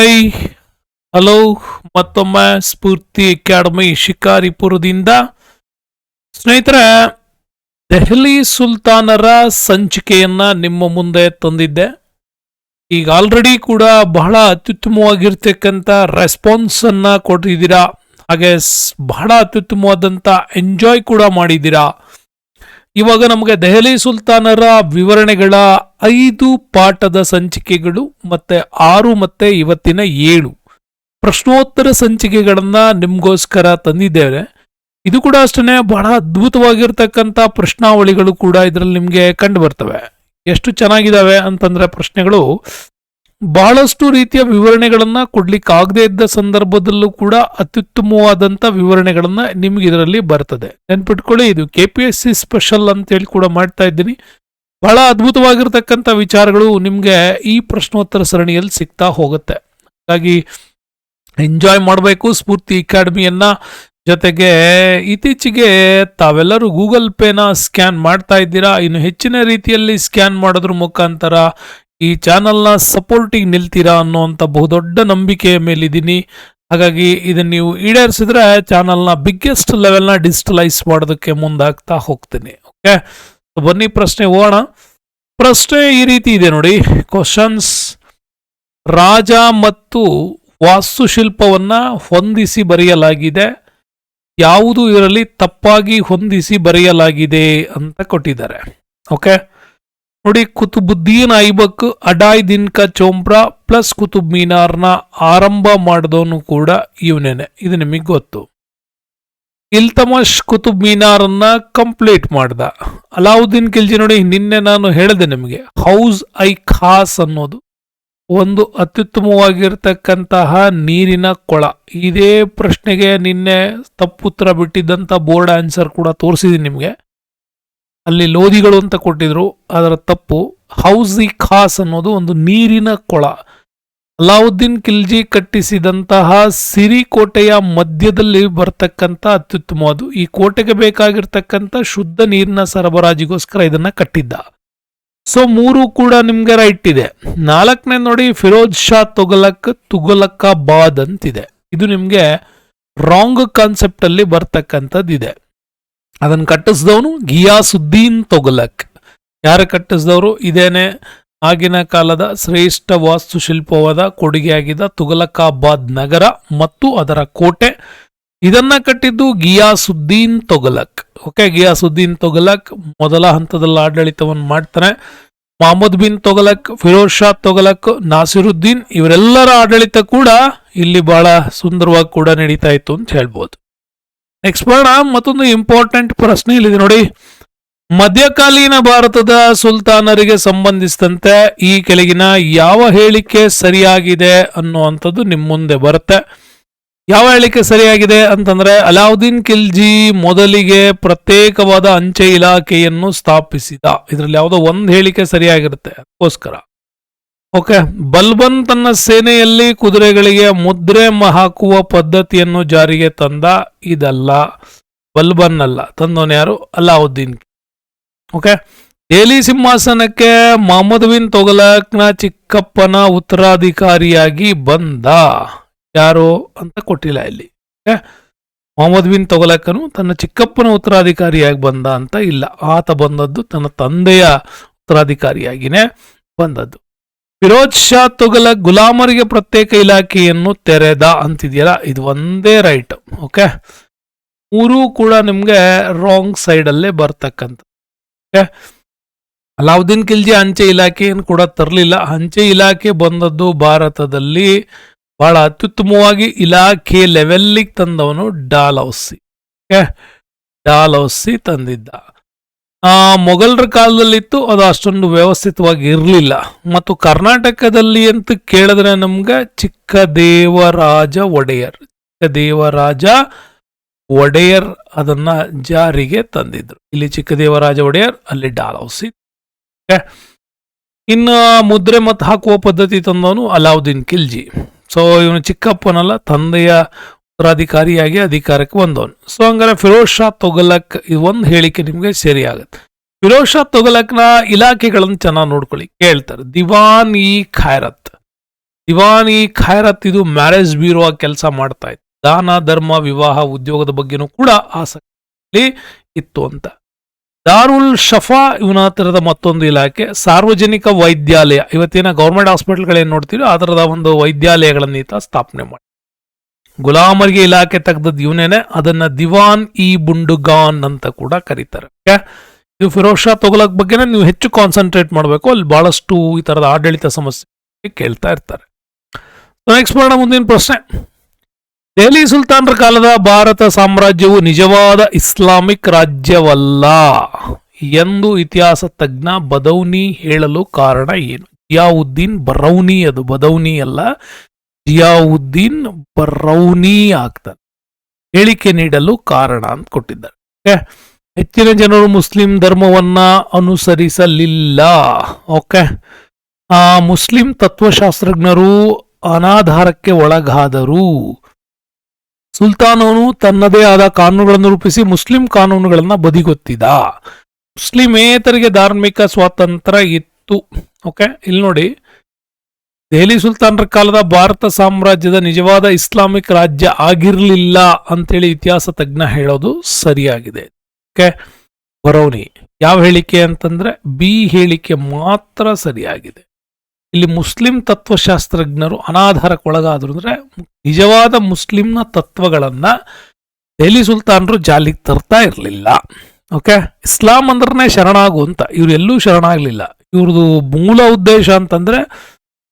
Hi hello ಮತ್ತೊಮ್ಮೆ ಸ್ಫೂರ್ತಿ academy ಶಿಕಾರಿಪುರದಿಂದ. ಸ್ನೇಹಿತರೆ, ದೆಹಲಿ ಸುಲ್ತಾನರ ಸಂಚಿಕೆಯನ್ನ ನಿಮ್ಮ ಮುಂದೆ ತಂದಿದ್ದೆ. ಈಗ ಆಲ್ರೆಡಿ ಕೂಡ ಬಹಳ ಅತ್ಯುತ್ತಮವಾಗಿರ್ತಕ್ಕಂಥ ರೆಸ್ಪಾನ್ಸನ್ನು ಕೊಟ್ಟಿದ್ದೀರಾ. ಹಾಗೆ ಬಹಳ ಅತ್ಯುತ್ತಮವಾದಂಥ ಎಂಜಾಯ್ ಕೂಡ ಮಾಡಿದ್ದೀರಾ. ಇವಾಗ ನಮಗೆ ದೆಹಲಿ ಸುಲ್ತಾನರ ವಿವರಣೆಗಳ ಐದು ಪಾಠದ ಸಂಚಿಕೆಗಳು ಮತ್ತೆ ಆರು ಮತ್ತೆ ಇವತ್ತಿನ ಏಳು. ಪ್ರಶ್ನೋತ್ತರ ಸಂಚಿಕೆಗಳನ್ನ ನಿಮ್ಗೋಸ್ಕರ ತಂದಿದ್ದೇವೆ. ಇದು ಕೂಡ ಅಷ್ಟೇ ಬಹಳ ಅದ್ಭುತವಾಗಿರ್ತಕ್ಕಂಥ ಪ್ರಶ್ನಾವಳಿಗಳು ಕೂಡ ಇದರಲ್ಲಿ ನಿಮಗೆ ಕಂಡು ಬರ್ತವೆ. ಎಷ್ಟು ಚೆನ್ನಾಗಿದ್ದಾವೆ ಅಂತಂದ್ರೆ ಪ್ರಶ್ನೆಗಳು ಬಹಳಷ್ಟು ರೀತಿಯ ವಿವರಣೆಗಳನ್ನು ಕೊಡ್ಲಿಕ್ಕಾಗದೇ ಇದ್ದ ಸಂದರ್ಭದಲ್ಲೂ ಕೂಡ ಅತ್ಯುತ್ತಮವಾದಂಥ ವಿವರಣೆಗಳನ್ನು ನಿಮ್ಗೆ ಇದರಲ್ಲಿ ಬರ್ತದೆ. ನೆನ್ಪಿಟ್ಕೊಳ್ಳಿ, ಇದು K P S C special ಅಂತೇಳಿ ಕೂಡ ಮಾಡ್ತಾ ಇದ್ದೀನಿ. ಬಹಳ ಅದ್ಭುತವಾಗಿರ್ತಕ್ಕಂಥ ವಿಚಾರಗಳು ನಿಮಗೆ ಈ ಪ್ರಶ್ನೋತ್ತರ ಸರಣಿಯಲ್ಲಿ ಸಿಗ್ತಾ ಹೋಗುತ್ತೆ. ಹಾಗಾಗಿ ಎಂಜಾಯ್ ಮಾಡಬೇಕು ಸ್ಫೂರ್ತಿ ಅಕಾಡೆಮಿಯನ್ನ. ಜೊತೆಗೆ ಇತ್ತೀಚೆಗೆ ತಾವೆಲ್ಲರೂ ಗೂಗಲ್ ಪೇನ ಸ್ಕ್ಯಾನ್ ಮಾಡ್ತಾ ಇದ್ದೀರಾ? ಇನ್ನು ಹೆಚ್ಚಿನ ರೀತಿಯಲ್ಲಿ ಸ್ಕ್ಯಾನ್ ಮಾಡೋದ್ರ ಮುಖಾಂತರ ಈ ಚಾನಲ್ನ ಸಪೋರ್ಟಿಗೆ ನಿಲ್ತೀರಾ ಅನ್ನೋವಂಥ ಬಹುದೊಡ್ಡ ನಂಬಿಕೆಯ ಮೇಲಿದ್ದೀನಿ. ಹಾಗಾಗಿ ಇದನ್ನು ನೀವು ಈಡೇರಿಸಿದ್ರೆ ಚಾನಲ್ನ ಬಿಗ್ಗೆಸ್ಟ್ ಲೆವೆಲ್ನ ಡಿಜಿಟಲೈಸ್ ಮಾಡೋದಕ್ಕೆ ಮುಂದಾಗ್ತಾ ಹೋಗ್ತೀನಿ. ಓಕೆ ಬನ್ನಿ ಪ್ರಶ್ನೆ ಹೋಗೋಣ ಪ್ರಶ್ನೆ ಈ ರೀತಿ ಇದೆ ನೋಡಿ. ಕ್ವಶನ್ಸ್ ರಾಜ ಮತ್ತು ವಾಸ್ತುಶಿಲ್ಪವನ್ನು ಹೊಂದಿಸಿ ಬರೆಯಲಾಗಿದೆ. ಯಾವುದು ಇದರಲ್ಲಿ ತಪ್ಪಾಗಿ ಹೊಂದಿಸಿ ಬರೆಯಲಾಗಿದೆ ಅಂತ ಕೊಟ್ಟಿದ್ದಾರೆ. ಓಕೆ ನೋಡಿ, ಕುತುಬುದ್ದೀನ್ ಐಬಕ್, ಅಡಾಯ್ ಕ ಚೋಂಪ್ರಾ ಪ್ಲಸ್ ಕುತುಬ್ ಮೀನಾರ್ನ ಆರಂಭ ಮಾಡಿದವನು ಕೂಡ ಇವನೇನೆ. ಇದು ನಿಮಗೆ ಗೊತ್ತು. ಇಲ್ತಮಶ್ ಕುತುಬ್ ಮೀನಾರನ್ನ ಕಂಪ್ಲೀಟ್ ಮಾಡ್ದ. ಅಲಾವುದ್ದೀನ್ ಖಿಲ್ಜಿ ನೋಡಿ, ನಿನ್ನೆ ನಾನು ಹೇಳಿದೆ ನಿಮಗೆ, ಹೌಸ್ ಐ ಖಾಸ್ ಅನ್ನೋದು ಒಂದು ಅತ್ಯುತ್ತಮವಾಗಿರ್ತಕ್ಕಂತಹ ನೀರಿನ ಕೊಳ. ಇದೇ ಪ್ರಶ್ನೆಗೆ ನಿನ್ನೆ ತಪ್ಪುತ್ತರ ಬಿಟ್ಟಿದ್ದಂಥ ಬೋರ್ಡ್ ಆನ್ಸರ್ ಕೂಡ ತೋರಿಸಿದೀನಿ ನಿಮಗೆ. ಅಲ್ಲಿ ಲೋಧಿಗಳು ಅಂತ ಕೊಟ್ಟಿದ್ರು, ಅದರ ತಪ್ಪು. ಹೌಸಿ ಖಾಸ್ ಅನ್ನೋದು ಒಂದು ನೀರಿನ ಕೊಳ. ಅಲಾವುದ್ದೀನ್ ಖಿಲ್ಜಿ ಕಟ್ಟಿಸಿದಂತಹ ಸಿರಿ ಕೋಟೆಯ ಮಧ್ಯದಲ್ಲಿ ಬರ್ತಕ್ಕಂಥ ಅತ್ಯುತ್ತಮವಾದು ಈ ಕೋಟೆಗೆ ಬೇಕಾಗಿರ್ತಕ್ಕಂಥ ಶುದ್ಧ ನೀರಿನ ಸರಬರಾಜಿಗೋಸ್ಕರ ಇದನ್ನ ಕಟ್ಟಿದ್ದ. ಸೊ, ಮೂರು ಕೂಡ ನಿಮ್ಗೆ ರೈಟ್ ಇದೆ. ನಾಲ್ಕನೇ ನೋಡಿ, ಫಿರೋಜ್ ಶಾ ತುಗಲಕ್ ತುಗಲಕ್ಕಾಬಾದ್ ಅಂತಿದೆ. ಇದು ನಿಮ್ಗೆ ರಾಂಗ್ ಕಾನ್ಸೆಪ್ಟ್ ಅಲ್ಲಿ ಬರ್ತಕ್ಕಂಥದ್ದು ಇದೆ ಅದನ್ನ ಕಟ್ಟಿಸಿದವನು ಗಿಯಾಸುದ್ದೀನ್ ತೊಗಲಕ್. ಯಾರು ಕಟ್ಟಿಸಿದವರು? ಇದೇನೆ ಆಗಿನ ಕಾಲದ ಶ್ರೇಷ್ಠ ವಾಸ್ತುಶಿಲ್ಪವಾದ ಕೊಡುಗೆಯಾಗಿದ್ದ ತುಗಲಕಾಬಾದ್ ನಗರ ಮತ್ತು ಅದರ ಕೋಟೆ. ಇದನ್ನ ಕಟ್ಟಿದ್ದು ಗಿಯಾಸುದ್ದೀನ್ ತೊಗಲಕ್. ಓಕೆ, ಗಿಯಾಸುದ್ದೀನ್ ತೊಗಲಕ್ ಮೊದಲ ಹಂತದಲ್ಲಿ ಆಡಳಿತವನ್ನು ಮಾಡ್ತಾನೆ. ಮಹಮ್ಮದ್ ಬಿನ್ ತೊಗಲಕ್, ಫಿರೋಜ್ ಶಾ ತೊಗಲಕ್, ನಾಸಿರುದ್ದೀನ್ ಇವರೆಲ್ಲರ ಆಡಳಿತ ಕೂಡ ಇಲ್ಲಿ ಬಹಳ ಸುಂದರವಾಗಿ ಕೂಡ ನಡೀತಾ ಇತ್ತು ಅಂತ ಹೇಳ್ಬೋದು. ನೆಕ್ಸ್ಟ್ ಬರೋಣ, ಮತ್ತೊಂದು ಇಂಪಾರ್ಟೆಂಟ್ ಪ್ರಶ್ನೆ ಇಲ್ಲಿದೆ ನೋಡಿ. ಮಧ್ಯಕಾಲೀನ ಭಾರತದ ಸುಲ್ತಾನರಿಗೆ ಸಂಬಂಧಿಸಿದಂತೆ ಈ ಕೆಳಗಿನ ಯಾವ ಹೇಳಿಕೆ ಸರಿಯಾಗಿದೆ ಅನ್ನುವಂಥದ್ದು ನಿಮ್ಮ ಮುಂದೆ ಬರುತ್ತೆ. ಯಾವ ಹೇಳಿಕೆ ಸರಿಯಾಗಿದೆ ಅಂತಂದ್ರೆ, ಅಲಾವುದ್ದೀನ್ ಖಿಲ್ಜಿ ಮೊದಲಿಗೆ ಪ್ರತ್ಯೇಕವಾದ ಅಂಚೆ ಇಲಾಖೆಯನ್ನು ಸ್ಥಾಪಿಸಿದ. ಇದರಲ್ಲಿ ಯಾವುದೋ ಒಂದು ಹೇಳಿಕೆ ಸರಿಯಾಗಿರುತ್ತೆ, ಅದಕ್ಕೋಸ್ಕರ. ಓಕೆ ಬಲ್ಬನ್ ತನ್ನ ಸೇನೆಯಲ್ಲಿ ಕುದುರೆಗಳಿಗೆ ಮುದ್ರೆ ಹಾಕುವ ಪದ್ಧತಿಯನ್ನು ಜಾರಿಗೆ ತಂದ ಇದಲ್ಲ ಬಲ್ಬನ್ ಅಲ್ಲ ತಂದವನು ಯಾರು? ಅಲಾವುದ್ದೀನ್ ಓಕೆ ದೆಹಲಿ ಸಿಂಹಾಸನಕ್ಕೆ ಮೊಹಮ್ಮದ್ ಬಿನ್ ತೊಗಲಕ್ನ ಚಿಕ್ಕಪ್ಪನ ಉತ್ತರಾಧಿಕಾರಿಯಾಗಿ ಬಂದ. ಯಾರು ಅಂತ ಕೊಟ್ಟಿಲ್ಲ ಇಲ್ಲಿ. ಓಕೆ ಮೊಹಮ್ಮದ್ ಬಿನ್ ತೊಗಲಕ್ಕನು ತನ್ನ ಚಿಕ್ಕಪ್ಪನ ಉತ್ತರಾಧಿಕಾರಿಯಾಗಿ ಬಂದ ಅಂತ ಇಲ್ಲ. ಆತ ಬಂದದ್ದು ತನ್ನ ತಂದೆಯ ಉತ್ತರಾಧಿಕಾರಿಯಾಗಿನೇ ಬಂದದ್ದು. ಫಿರೋಜ್ ಶಾ ತುಗಲ ಗುಲಾಮರಿಗೆ ಪ್ರತ್ಯೇಕ ಇಲಾಖೆಯನ್ನು ತೆರೆದ ಅಂತಿದೆಯಲ್ಲ, ಇದು ಒಂದೇ ರೈಟ್ ಓಕೆ ಮೂರೂ ಕೂಡ ನಿಮಗೆ ರಾಂಗ್ ಸೈಡ್ ಅಲ್ಲೇ ಬರ್ತಕ್ಕಂಥ ಓಕೆ ಅಲಾವುದ್ದೀನ್ ಖಿಲ್ಜಿ ಅಂಚೆ ಇಲಾಖೆಯನ್ನು ಕೂಡ ತರಲಿಲ್ಲ. ಅಂಚೆ ಇಲಾಖೆ ಬಂದದ್ದು ಭಾರತದಲ್ಲಿ ಬಹಳ ಅತ್ಯುತ್ತಮವಾಗಿ ಇಲಾಖೆ ಲೆವೆಲ್ಲಿಗೆ ತಂದವನು ಡಾಲೌಸಿ. ಓಕೆ ಡಾಲೌಸಿ ತಂದಿದ್ದ. ಮೊಘಲರ ಕಾಲದಲ್ಲಿತ್ತು, ಅದು ಅಷ್ಟೊಂದು ವ್ಯವಸ್ಥಿತವಾಗಿ ಇರಲಿಲ್ಲ. ಮತ್ತು ಕರ್ನಾಟಕದಲ್ಲಿ ಅಂತ ಕೇಳಿದ್ರೆ ನಮ್ಗೆ ಚಿಕ್ಕದೇವರಾಜ ಒಡೆಯರ್. ಚಿಕ್ಕದೇವರಾಜ ಒಡೆಯರ್ ಅದನ್ನ ಜಾರಿಗೆ ತಂದಿದ್ರು. ಇಲ್ಲಿ ಚಿಕ್ಕದೇವರಾಜ ಒಡೆಯರ್, ಅಲ್ಲಿ ಡಾಲೌಸಿ ಹೌಸ್ ಇನ್ನು ಮುದ್ರೆ ಮತ್ತು ಹಾಕುವ ಪದ್ಧತಿ ತಂದವನು ಅಲಾವುದ್ದೀನ್ ಖಿಲ್ಜಿ. ಸೊ ಇವನು ಚಿಕ್ಕಪ್ಪನಲ್ಲ, ತಂದೆಯ ಉತ್ತರಾಧಿಕಾರಿಯಾಗಿ ಅಧಿಕಾರಕ್ಕೆ ಬಂದವನು. ಸೊ ಹಂಗಾರೆ ಫಿರೋಜ್ ಶಾ ತೊಗಲಕ್ ಇದು ಒಂದು ಹೇಳಿಕೆ ನಿಮಗೆ ಸರಿ ಆಗುತ್ತೆ. ಫಿರೋಜ್ ಶಾ ತೊಗಲಕ್ನ ಇಲಾಖೆಗಳನ್ನು ಚೆನ್ನಾಗಿ ನೋಡ್ಕೊಳ್ಳಿ. ಕೇಳ್ತಾರೆ, ದಿವಾನ್ ಇ ಖೈರತ್. ಇ ಖೈರತ್ ಇದು ಮ್ಯಾರೇಜ್ ಬ್ಯೂರೋ ಕೆಲಸ ಮಾಡ್ತಾ ಇತ್ತು. ದಾನ, ಧರ್ಮ, ವಿವಾಹ, ಉದ್ಯೋಗದ ಬಗ್ಗೆನೂ ಕೂಡ ಆಸಕ್ತಿ ಇತ್ತು ಅಂತ. ದಾರುಲ್ ಶಫಾ ಇವನ ಹತ್ತಿರದ ಮತ್ತೊಂದು ಇಲಾಖೆ, ಸಾರ್ವಜನಿಕ ವೈದ್ಯಾಲಯ. ಇವತ್ತಿನ ಗೌರ್ಮೆಂಟ್ ಹಾಸ್ಪಿಟಲ್ಗಳೇನು ನೋಡ್ತೀವಿ ಆ ಥರದ ಒಂದು ವೈದ್ಯಾಲಯಗಳನ್ನು ಈತ ಸ್ಥಾಪನೆ ಮಾಡಿ ಗುಲಾಮರಿಗೆ ಇಲಾಖೆ ತೆಗೆದದ್ದು ಇವನೇನೆ, ಅದನ್ನ ದಿವಾನ್ ಇ ಬುಂಡುಗಾನ್ ಅಂತ ಕೂಡ ಕರೀತಾರೆ. ನೀವು ಫಿರೋಜ್ ಶಾ ತೊಗೊಳಕ್ ಬಗ್ಗೆನೇ ನೀವು ಹೆಚ್ಚು ಕಾನ್ಸಂಟ್ರೇಟ್ ಮಾಡಬೇಕು, ಅಲ್ಲಿ ಬಹಳಷ್ಟು ಈ ತರದ ಆಡಳಿತ ಸಮಸ್ಯೆ ಕೇಳ್ತಾ ಇರ್ತಾರೆ. ನೆಕ್ಸ್ಟ್ ಮಾಡೋಣ ಮುಂದಿನ ಪ್ರಶ್ನೆ. ದೆಹಲಿ ಸುಲ್ತಾನರ ಕಾಲದ ಭಾರತ ಸಾಮ್ರಾಜ್ಯವು ನಿಜವಾದ ಇಸ್ಲಾಮಿಕ್ ರಾಜ್ಯವಲ್ಲ. ಎಂದು ಇತಿಹಾಸ ತಜ್ಞ ಬದೌನಿ ಹೇಳಲು ಕಾರಣ ಏನು? ಜಿಯಾವುದ್ದೀನ್ ಬರೌನಿ ಅದು ಬದೌನಿ ಅಲ್ಲ ಜಿಯಾವುದ್ದೀನ್ ಬರೌನಿ ಆಗ್ತಾನೆ. ಹೇಳಿಕೆ ನೀಡಲು ಕಾರಣ ಅಂತ ಕೊಟ್ಟಿದ್ದಾರೆ. ಹೆಚ್ಚಿನ ಜನರು ಮುಸ್ಲಿಂ ಧರ್ಮವನ್ನ ಅನುಸರಿಸಲಿಲ್ಲ. ಓಕೆ? ಆ ಮುಸ್ಲಿಂ ತತ್ವಶಾಸ್ತ್ರಜ್ಞರು ಅನಾಧಾರಕ್ಕೆ ಒಳಗಾದರು. ಸುಲ್ತಾನನು ತನ್ನದೇ ಆದ ಕಾನೂನುಗಳನ್ನು ರೂಪಿಸಿ ಮುಸ್ಲಿಂ ಕಾನೂನುಗಳನ್ನು ಬದಿಗೊತ್ತಿದ. ಮುಸ್ಲಿಮೇತರಿಗೆ ಧಾರ್ಮಿಕ ಸ್ವಾತಂತ್ರ್ಯ ಇತ್ತು. ಓಕೆ? ಇಲ್ಲಿ ನೋಡಿ. ದೆಹಲಿ ಸುಲ್ತಾನರ ಕಾಲದ ಭಾರತ ಸಾಮ್ರಾಜ್ಯದ ನಿಜವಾದ ಇಸ್ಲಾಮಿಕ್ ರಾಜ್ಯ ಆಗಿರಲಿಲ್ಲ ಅಂತೇಳಿ ಇತಿಹಾಸ ತಜ್ಞ ಹೇಳೋದು ಸರಿಯಾಗಿದೆ. ಓಕೆ? ಬರೌನಿ, ಯಾವ ಹೇಳಿಕೆ ಅಂತಂದ್ರೆ ಬಿ ಹೇಳಿಕೆ ಮಾತ್ರ ಸರಿಯಾಗಿದೆ. ಇಲ್ಲಿ ಮುಸ್ಲಿಂ ತತ್ವಶಾಸ್ತ್ರಜ್ಞರು ಅನಾಧಾರಕ್ಕೆ ಒಳಗಾದ್ರು ಅಂದ್ರೆ ನಿಜವಾದ ಮುಸ್ಲಿಂನ ತತ್ವಗಳನ್ನ ದೆಹಲಿ ಸುಲ್ತಾನರು ಜಾಲಿಗೆ ತರ್ತಾ ಇರಲಿಲ್ಲ. ಓಕೆ? ಇಸ್ಲಾಂ ಅಂದ್ರನೇ ಶರಣಾಗು ಅಂತ. ಇವ್ರು ಎಲ್ಲೂ ಶರಣಾಗಲಿಲ್ಲ. ಇವ್ರದ್ದು ಮೂಲ ಉದ್ದೇಶ ಅಂತಂದ್ರೆ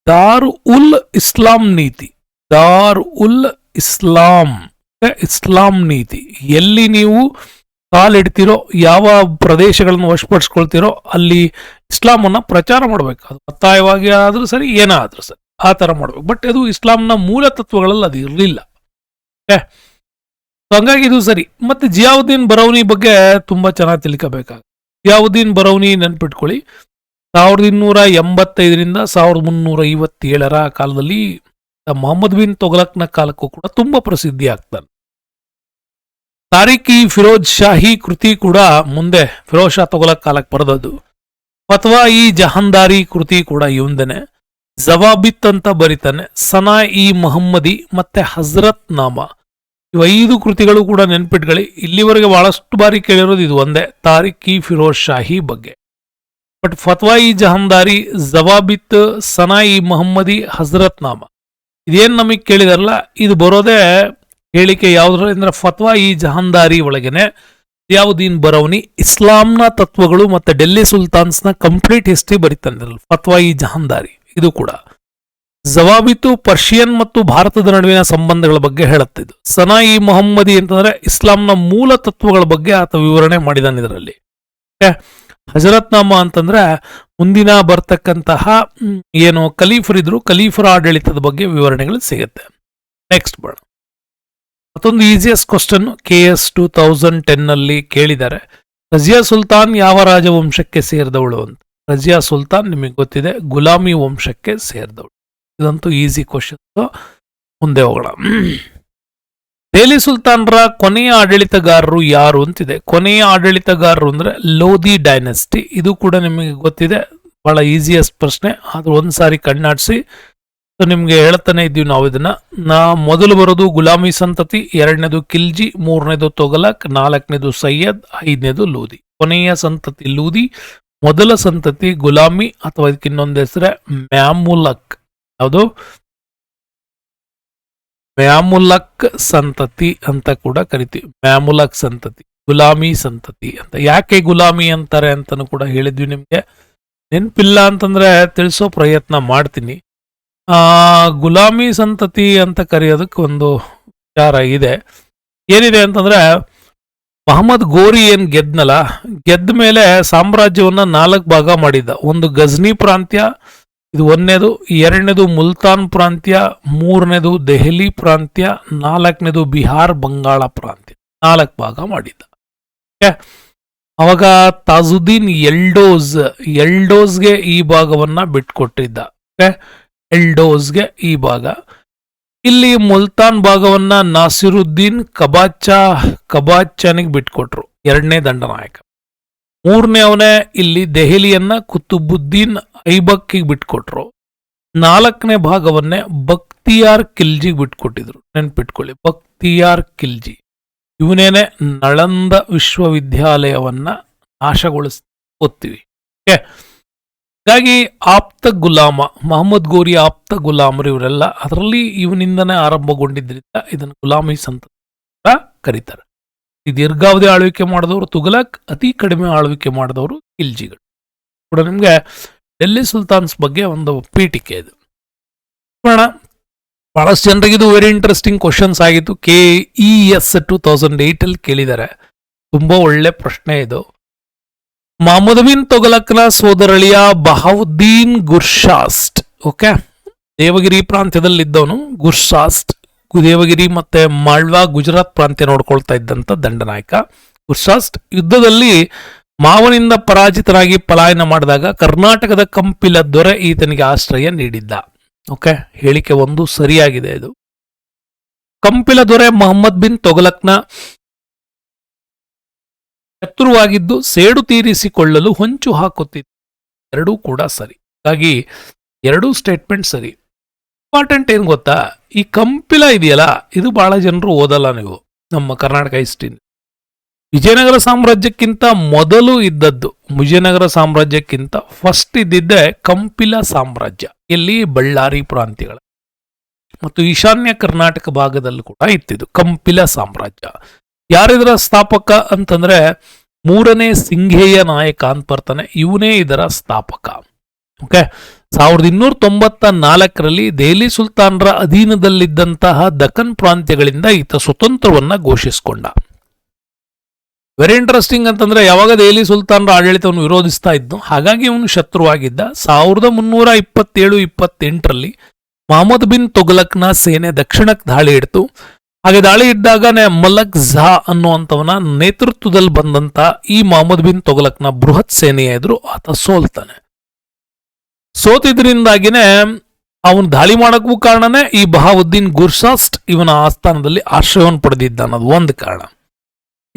ದಾರ್ ಉಲ್ ಇಸ್ಲಾಂ ನೀತಿ. ದಾರ್ ಉಲ್ ಇಸ್ಲಾಂ? ಇಸ್ಲಾಂ ನೀತಿ. ಎಲ್ಲಿ ನೀವು ಕಾಲಿಡ್ತಿರೋ, ಯಾವ ಪ್ರದೇಶಗಳನ್ನು ವಶಪಡಿಸ್ಕೊಳ್ತೀರೋ, ಅಲ್ಲಿ ಇಸ್ಲಾಮನ್ನ ಪ್ರಚಾರ ಮಾಡಬೇಕು ಅದು ಒತ್ತಾಯವಾಗಿ ಆದರೂ ಸರಿ, ಏನಾದರೂ ಸರಿ, ಆ ಥರ ಮಾಡ್ಬೇಕು. ಬಟ್ ಅದು ಇಸ್ಲಾಂನ ಮೂಲ ತತ್ವಗಳಲ್ಲಿ ಅದು ಇರಲಿಲ್ಲ. ಹಂಗಾಗಿ ಇದು ಸರಿ. ಮತ್ತೆ ಜಿಯಾವುದ್ದೀನ್ ಬರೌನಿ ಬಗ್ಗೆ ತುಂಬ ಚೆನ್ನಾಗಿ ತಿಳ್ಕೋಬೇಕಾಗ ಜಿಯಾವುದ್ದೀನ್ ಬರೌನಿ ನೆನ್ಪಿಟ್ಕೊಳ್ಳಿ. ಸಾವಿರದ ಇನ್ನೂರ ಎಂಬತ್ತೈದರಿಂದ ಸಾವಿರದ ಮುನ್ನೂರ ಐವತ್ತೇಳರ ಕಾಲದಲ್ಲಿ ಮೊಹಮ್ಮದ್ ಬಿನ್ ತೊಗಲಕ್ನ ಕಾಲಕ್ಕೂ ಕೂಡ ತುಂಬಾ ಪ್ರಸಿದ್ಧಿ ಆಗ್ತಾನೆ ತಾರಿಕ್ ಇ ಫಿರೋಜ್ ಶಾಹಿ ಕೃತಿ ಕೂಡ ಮುಂದೆ ಫಿರೋಜ್ ಶಾ ತೊಗಲಕ್ ಕಾಲಕ್ಕೆ ಬರೆದದ್ದು. ಅಥವಾ ಈ ಜಹಾಂದಾರಿ ಕೃತಿ ಕೂಡ ಇವಂದನೆ. ಜವಾಬಿತ್ ಅಂತ ಬರಿತಾನೆ. ಸನಾ ಇ ಮೊಹಮ್ಮದಿ ಮತ್ತೆ ಹಜರತ್ ನಾಮ. ಇವ ಐದು ಕೃತಿಗಳು ಕೂಡ ನೆನ್ಪಿಟ್ಕೊಳ್ಳಿ. ಇಲ್ಲಿವರೆಗೆ ಬಹಳಷ್ಟು ಬಾರಿ ಕೇಳಿರೋದು ಇದು ಒಂದೇ, ತಾರಿಕ್ ಇ ಫಿರೋಜ್ ಶಾಹಿ ಬಗ್ಗೆ. ಬಟ್ ಫತ್ವಾಯಿ ಜಹಂದಾರಿ ಜವಾಬಿತ್ ಸನಾ ಇ ಮೊಹಮ್ಮದಿ ಹಜರತ್ ನಾಮ ಇದೇನ್ ನಮಗೆ ಕೇಳಿದಾರಲ್ಲ, ಇದು ಬರೋದೇ ಹೇಳಿಕೆ ಯಾವ್ದ್ರ ಫತ್ವಾ ಇ ಜಹಾನ್ದಾರಿ ಒಳಗೇನೆ. ಯಾವುದೀನ್ ಬರೌನಿ ಇಸ್ಲಾಂನ ತತ್ವಗಳು ಮತ್ತು ಡೆಲ್ಲಿ ಸುಲ್ತಾನ್ಸ್ನ ಕಂಪ್ಲೀಟ್ ಹಿಸ್ಟ್ರಿ ಬರೀತಾನೆ ಫತ್ವಾ ಇ ಜಹಾನ್ದಾರಿ ಇದು ಕೂಡ. ಜವಾಬಿತು ಪರ್ಷಿಯನ್ ಮತ್ತು ಭಾರತದ ನಡುವಿನ ಸಂಬಂಧಗಳ ಬಗ್ಗೆ ಹೇಳುತ್ತಿದ್ದು ಸನಾ ಇ ಮೊಹಮ್ಮದಿ ಅಂತಂದ್ರೆ ಇಸ್ಲಾಂನ ಮೂಲ ತತ್ವಗಳ ಬಗ್ಗೆ ಆತ ವಿವರಣೆ ಮಾಡಿದಾನೆ ಇದರಲ್ಲಿ. ಹಜರತ್ನಾಮ ಅಂತಂದ್ರೆ ಮುಂದಿನ ಬರ್ತಕ್ಕಂತಹ ಏನು ಖಲೀಫರಿದ್ರು ಖಲೀಫರ ಆಡಳಿತದ ಬಗ್ಗೆ ವಿವರಣೆಗಳು ಸಿಗುತ್ತೆ. ನೆಕ್ಸ್ಟ್ ಬೇಡ ಮತ್ತೊಂದು easiest question K S two thousand ten ಅಲ್ಲಿ ಕೇಳಿದ್ದಾರೆ. ರಜಿಯಾ ಸುಲ್ತಾನ್ ಯಾವ ರಾಜವಂಶಕ್ಕೆ ಸೇರಿದವಳು ಅಂತ. ರಜಿಯಾ ಸುಲ್ತಾನ್ ನಿಮಗೆ ಗೊತ್ತಿದೆ, ಗುಲಾಮಿ ವಂಶಕ್ಕೆ ಸೇರಿದವಳು. ಇದಂತೂ ಈಸಿ ಕ್ವಶನ್ ಮುಂದೆ ಹೋಗೋಣ. ದೆಹಲಿ ಸುಲ್ತಾನರ ಕೊನೆಯ ಆಡಳಿತಗಾರರು ಯಾರು ಅಂತಿದೆ? ಕೊನೆಯ ಆಡಳಿತಗಾರರು ಅಂದ್ರೆ ಲೋಧಿ ಡೈನೆಸ್ಟಿ. ಇದು ಕೂಡ ನಿಮಗೆ ಗೊತ್ತಿದೆ. ಬಹಳ ಈಸಿಯಸ್ಟ್ ಪ್ರಶ್ನೆ. ಆದ್ರೂ ಒಂದ್ಸಾರಿ ಕಣ್ಣಾಡಿಸಿ. ಸೊ ನಿಮ್ಗೆ ಹೇಳ್ತಾನೆ ಇದ್ದೀವಿ ನಾವು ಇದನ್ನ. ನಾ ಮೊದಲು ಬರೋದು ಗುಲಾಮಿ ಸಂತತಿ, ಎರಡನೇದು ಕಿಲ್ಜಿ ಮೂರನೇದು ತೊಗಲಕ್, ನಾಲ್ಕನೇದು ಸೈಯದ್, ಐದನೇದು ಲೂದಿ ಕೊನೆಯ ಸಂತತಿ ಲೂದಿ ಮೊದಲ ಸಂತತಿ ಗುಲಾಮಿ, ಅಥವಾ ಇದಕ್ಕೆ ಇನ್ನೊಂದು ಹೆಸರೇ ಮ್ಯಾಮುಲಕ್. ಯಾವುದು? ಮ್ಯಾಮುಲಕ್ ಸಂತತಿ ಅಂತ ಕೂಡ ಕರಿತೀವಿ. ಮ್ಯಾಮುಲಕ್ ಸಂತತಿ, ಗುಲಾಮಿ ಸಂತತಿ ಅಂತ. ಯಾಕೆ ಗುಲಾಮಿ ಅಂತಾರೆ ಅಂತಾನು ಕೂಡ ಹೇಳಿದ್ವಿ ನಿಮಗೆ. ನೆನಪಿಲ್ಲ ಅಂತಂದ್ರೆ ತಿಳಿಸೋ ಪ್ರಯತ್ನ ಮಾಡ್ತೀನಿ. ಆ, ಗುಲಾಮಿ ಸಂತತಿ ಅಂತ ಕರೆಯೋದಕ್ಕೆ ಒಂದು ವಿಚಾರ ಇದೆ. ಏನಿದೆ ಅಂತಂದ್ರೆ, ಮಹಮ್ಮದ್ ಗೋರಿ ಏನ್ ಗೆದ್ನಲ್ಲ ಗೆದ್ದ ಮೇಲೆ ಸಾಮ್ರಾಜ್ಯವನ್ನ ನಾಲ್ಕು ಭಾಗ ಮಾಡಿದ್ದ. ಒಂದು ಗಜ್ನಿ ಪ್ರಾಂತ್ಯ ಇದು ಒಂದನೇದು ಎರಡನೇದು ಮುಲ್ತಾನ್ ಪ್ರಾಂತ್ಯ, ಮೂರನೇದು ದೆಹಲಿ ಪ್ರಾಂತ್ಯ, ನಾಲ್ಕನೇದು ಬಿಹಾರ್, ಬಂಗಾಳ ಪ್ರಾಂತ್ಯ. ನಾಲ್ಕು ಭಾಗ ಮಾಡಿದ್ದ? ಅವಾಗ ತಾಜುದ್ದೀನ್ ಎಲ್ಡೋಸ್, ಎಲ್ಡೋಸ್ಗೆ ಈ ಭಾಗವನ್ನ ಬಿಟ್ಕೊಟ್ಟಿದ್ದ? ಎಲ್ಡೋಸ್ಗೆ ಈ ಭಾಗ. ಇಲ್ಲಿ ಮುಲ್ತಾನ್ ಭಾಗವನ್ನ ನಾಸಿರುದ್ದೀನ್ ಕಬಾಚಾ ಕಬಾಚನಿಗೆ ಬಿಟ್ಕೊಟ್ರು. ಎರಡನೇ ದಂಡನಾಯಕ. ಮೂರನೇ ಅವನೇ ಇಲ್ಲಿ ದೆಹಲಿಯನ್ನ ಕುತುಬುದ್ದೀನ್ ಐಬಕ್ಕಿಗೆ ಬಿಟ್ಕೊಟ್ರು. ನಾಲ್ಕನೇ ಭಾಗವನ್ನೇ ಭಕ್ತಿಯಾರ್ ಕಿಲ್ಜಿಗೆ ಬಿಟ್ಕೊಟ್ಟಿದ್ರು. ನೆನ್ಪಿಟ್ಕೊಳ್ಳಿ, ಭಕ್ತಿಯಾರ್ ಖಿಲ್ಜಿ ಇವನೇನೆ ನಳಂದ ವಿಶ್ವವಿದ್ಯಾಲಯವನ್ನ ನಾಶಗೊಳಿಸ್, ಓದ್ತೀವಿ. ಓಕೆ ಹಾಗಾಗಿ ಆಪ್ತ ಗುಲಾಮ, ಮಹಮ್ಮದ್ ಗೋರಿ ಆಪ್ತ ಗುಲಾಮರು ಇವರೆಲ್ಲ ಅದರಲ್ಲಿ ಇವನಿಂದನೇ ಆರಂಭಗೊಂಡಿದ್ದರಿಂದ ಇದನ್ನು ಗುಲಾಮಿ ಸಂತ ಕರೀತಾರೆ. ಈ ದೀರ್ಘಾವಧಿ ಆಳ್ವಿಕೆ ಮಾಡಿದವರು ತುಗಲಕ್ ಅತಿ ಕಡಿಮೆ ಆಳ್ವಿಕೆ ಮಾಡಿದವರು ಖಿಲ್ಜಿಗಳು ಕೂಡ ನಿಮಗೆ ಡೆಲ್ಲಿ ಸುಲ್ತಾನ್ಸ್ ಬಗ್ಗೆ ಒಂದು ಪೀಠಿಕೆ ಇದು. ನೋಡೋಣ. ಬಹಳಷ್ಟು ಜನರಿಗೆ ಇದು ವೆರಿ ಇಂಟ್ರೆಸ್ಟಿಂಗ್ ಕ್ವಶನ್ಸ್ ಆಗಿತ್ತು. K E S two thousand ಏಯ್ಟಲ್ಲಿ ಕೇಳಿದ್ದಾರೆ. ತುಂಬ ಒಳ್ಳೆ ಪ್ರಶ್ನೆ ಇದು. ಮಹಮ್ಮದ್ ಬಿನ್ ತೊಗಲಕ್ನ ಸೋದರಳಿಯ ಬಹಾವುದ್ದೀನ್ ಗುರ್ಶಾಸ್ಟ್ ಓಕೆ ದೇವಗಿರಿ ಪ್ರಾಂತ್ಯದಲ್ಲಿದ್ದವನು ಗುರ್ಶಾಸ್ಟ್ ದೇವಗಿರಿ ಮತ್ತೆ ಮಾಳ್ವಾ ಗುಜರಾತ್ ಪ್ರಾಂತ್ಯ ನೋಡ್ಕೊಳ್ತಾ ಇದ್ದಂತ ದಂಡನಾಯಕ ಗುರ್ಶಾಸ್ಟ್ ಯುದ್ಧದಲ್ಲಿ ಮಾವನಿಂದ ಪರಾಜಿತರಾಗಿ ಪಲಾಯನ ಮಾಡಿದಾಗ ಕರ್ನಾಟಕದ ಕಂಪಿಲ ದೊರೆ ಈತನಿಗೆ ಆಶ್ರಯ ನೀಡಿದ್ದ. ಓಕೆ, ಹೇಳಿಕೆ ಒಂದು ಸರಿಯಾಗಿದೆ ಇದು. ಕಂಪಿಲ ದೊರೆ ಮೊಹಮ್ಮದ್ ಬಿನ್ ತೊಗಲಕ್ನ ಶತ್ರುವಾಗಿದ್ದು ಸೇಡು ತೀರಿಸಿಕೊಳ್ಳಲು ಹೊಂಚು ಹಾಕುತ್ತಿದ್ದ. ಎರಡೂ ಕೂಡ ಸರಿ. ಹಾಗಾಗಿ ಎರಡೂ ಸ್ಟೇಟ್ಮೆಂಟ್ ಸರಿ. ಇಂಪಾರ್ಟೆಂಟ್ ಏನು ಗೊತ್ತಾ? ಈ ಕಂಪಿಲ ಇದೆಯಲ್ಲ, ಇದು ಬಹಳ ಜನರು ಓದಲ್ಲ ನೀವು. ನಮ್ಮ ಕರ್ನಾಟಕ ಹಿಸ್ಟ್ರಿ ವಿಜಯನಗರ ಸಾಮ್ರಾಜ್ಯಕ್ಕಿಂತ ಮೊದಲು ಇದ್ದದ್ದು ವಿಜಯನಗರ ಸಾಮ್ರಾಜ್ಯಕ್ಕಿಂತ ಫಸ್ಟ್ ಇದ್ದಿದ್ದೆ ಕಂಪಿಲ ಸಾಮ್ರಾಜ್ಯ ಇಲ್ಲಿ ಬಳ್ಳಾರಿ ಪ್ರಾಂತ್ಯಗಳ ಮತ್ತು ಈಶಾನ್ಯ ಕರ್ನಾಟಕ ಭಾಗದಲ್ಲೂ ಕೂಡ ಇತ್ತಿದ್ದು ಕಂಪಿಲ ಸಾಮ್ರಾಜ್ಯ. ಯಾರಿದರ ಸ್ಥಾಪಕ ಅಂತಂದ್ರೆ ಮೂರನೇ ಸಿಂಘೇಯ ನಾಯಕ ಅಂತ ಬರ್ತಾನೆ, ಇವನೇ ಇದರ ಸ್ಥಾಪಕ. ಓಕೆ ಸಾವಿರದ ಇನ್ನೂರ ತೊಂಬತ್ತ ನಾಲ್ಕರಲ್ಲಿ ದೆಹಲಿ ಸುಲ್ತಾನ್ರ ಅಧೀನದಲ್ಲಿದ್ದಂತಹ ದಖನ್ ಪ್ರಾಂತ್ಯಗಳಿಂದ ಈತ ಸ್ವತಂತ್ರವನ್ನ ಘೋಷಿಸಿಕೊಂಡ. ವೆರಿ ಇಂಟ್ರೆಸ್ಟಿಂಗ್ ಅಂತಂದ್ರೆ ಯಾವಾಗ ದೆಹಲಿ ಸುಲ್ತಾನರ ಆಡಳಿತವನ್ನು ವಿರೋಧಿಸ್ತಾ ಇದ್ದು, ಹಾಗಾಗಿ ಇವನು ಶತ್ರುವಾಗಿದ್ದ. ಸಾವಿರದ ಮುನ್ನೂರ ಇಪ್ಪತ್ತೇಳು, ಇಪ್ಪತ್ತೆಂಟರಲ್ಲಿ ಮಹಮ್ಮದ್ ಬಿನ್ ತೊಗಲಕ್ನ ಸೇನೆ ದಕ್ಷಿಣಕ್ಕೆ ದಾಳಿ ಇಡ್ತು. ಹಾಗೆ ದಾಳಿ ಇದ್ದಾಗನೇ ಮಲಕ್ ಝಾ ಅನ್ನುವಂಥವನ ನೇತೃತ್ವದಲ್ಲಿ ಬಂದಂತ ಈ ಮೊಹಮ್ಮದ್ ಬಿನ್ ತೊಗಲಕ್ನ ಬೃಹತ್ ಸೇನೆಯ ಎದುರು ಆತ ಸೋಲ್ತಾನೆ. ಸೋತಿದ್ರಿಂದಾಗಿನೇ ಅವನು ದಾಳಿ ಮಾಡೋಕ್ಕೂ ಕಾರಣನೇ ಈ ಬಹಾವುದ್ದೀನ್ ಗುರ್ಸಾಸ್ಟ್ ಇವನ ಆಸ್ಥಾನದಲ್ಲಿ ಆಶ್ರಯವನ್ನು ಪಡೆದಿದ್ದ ಅನ್ನೋದು ಒಂದು ಕಾರಣ.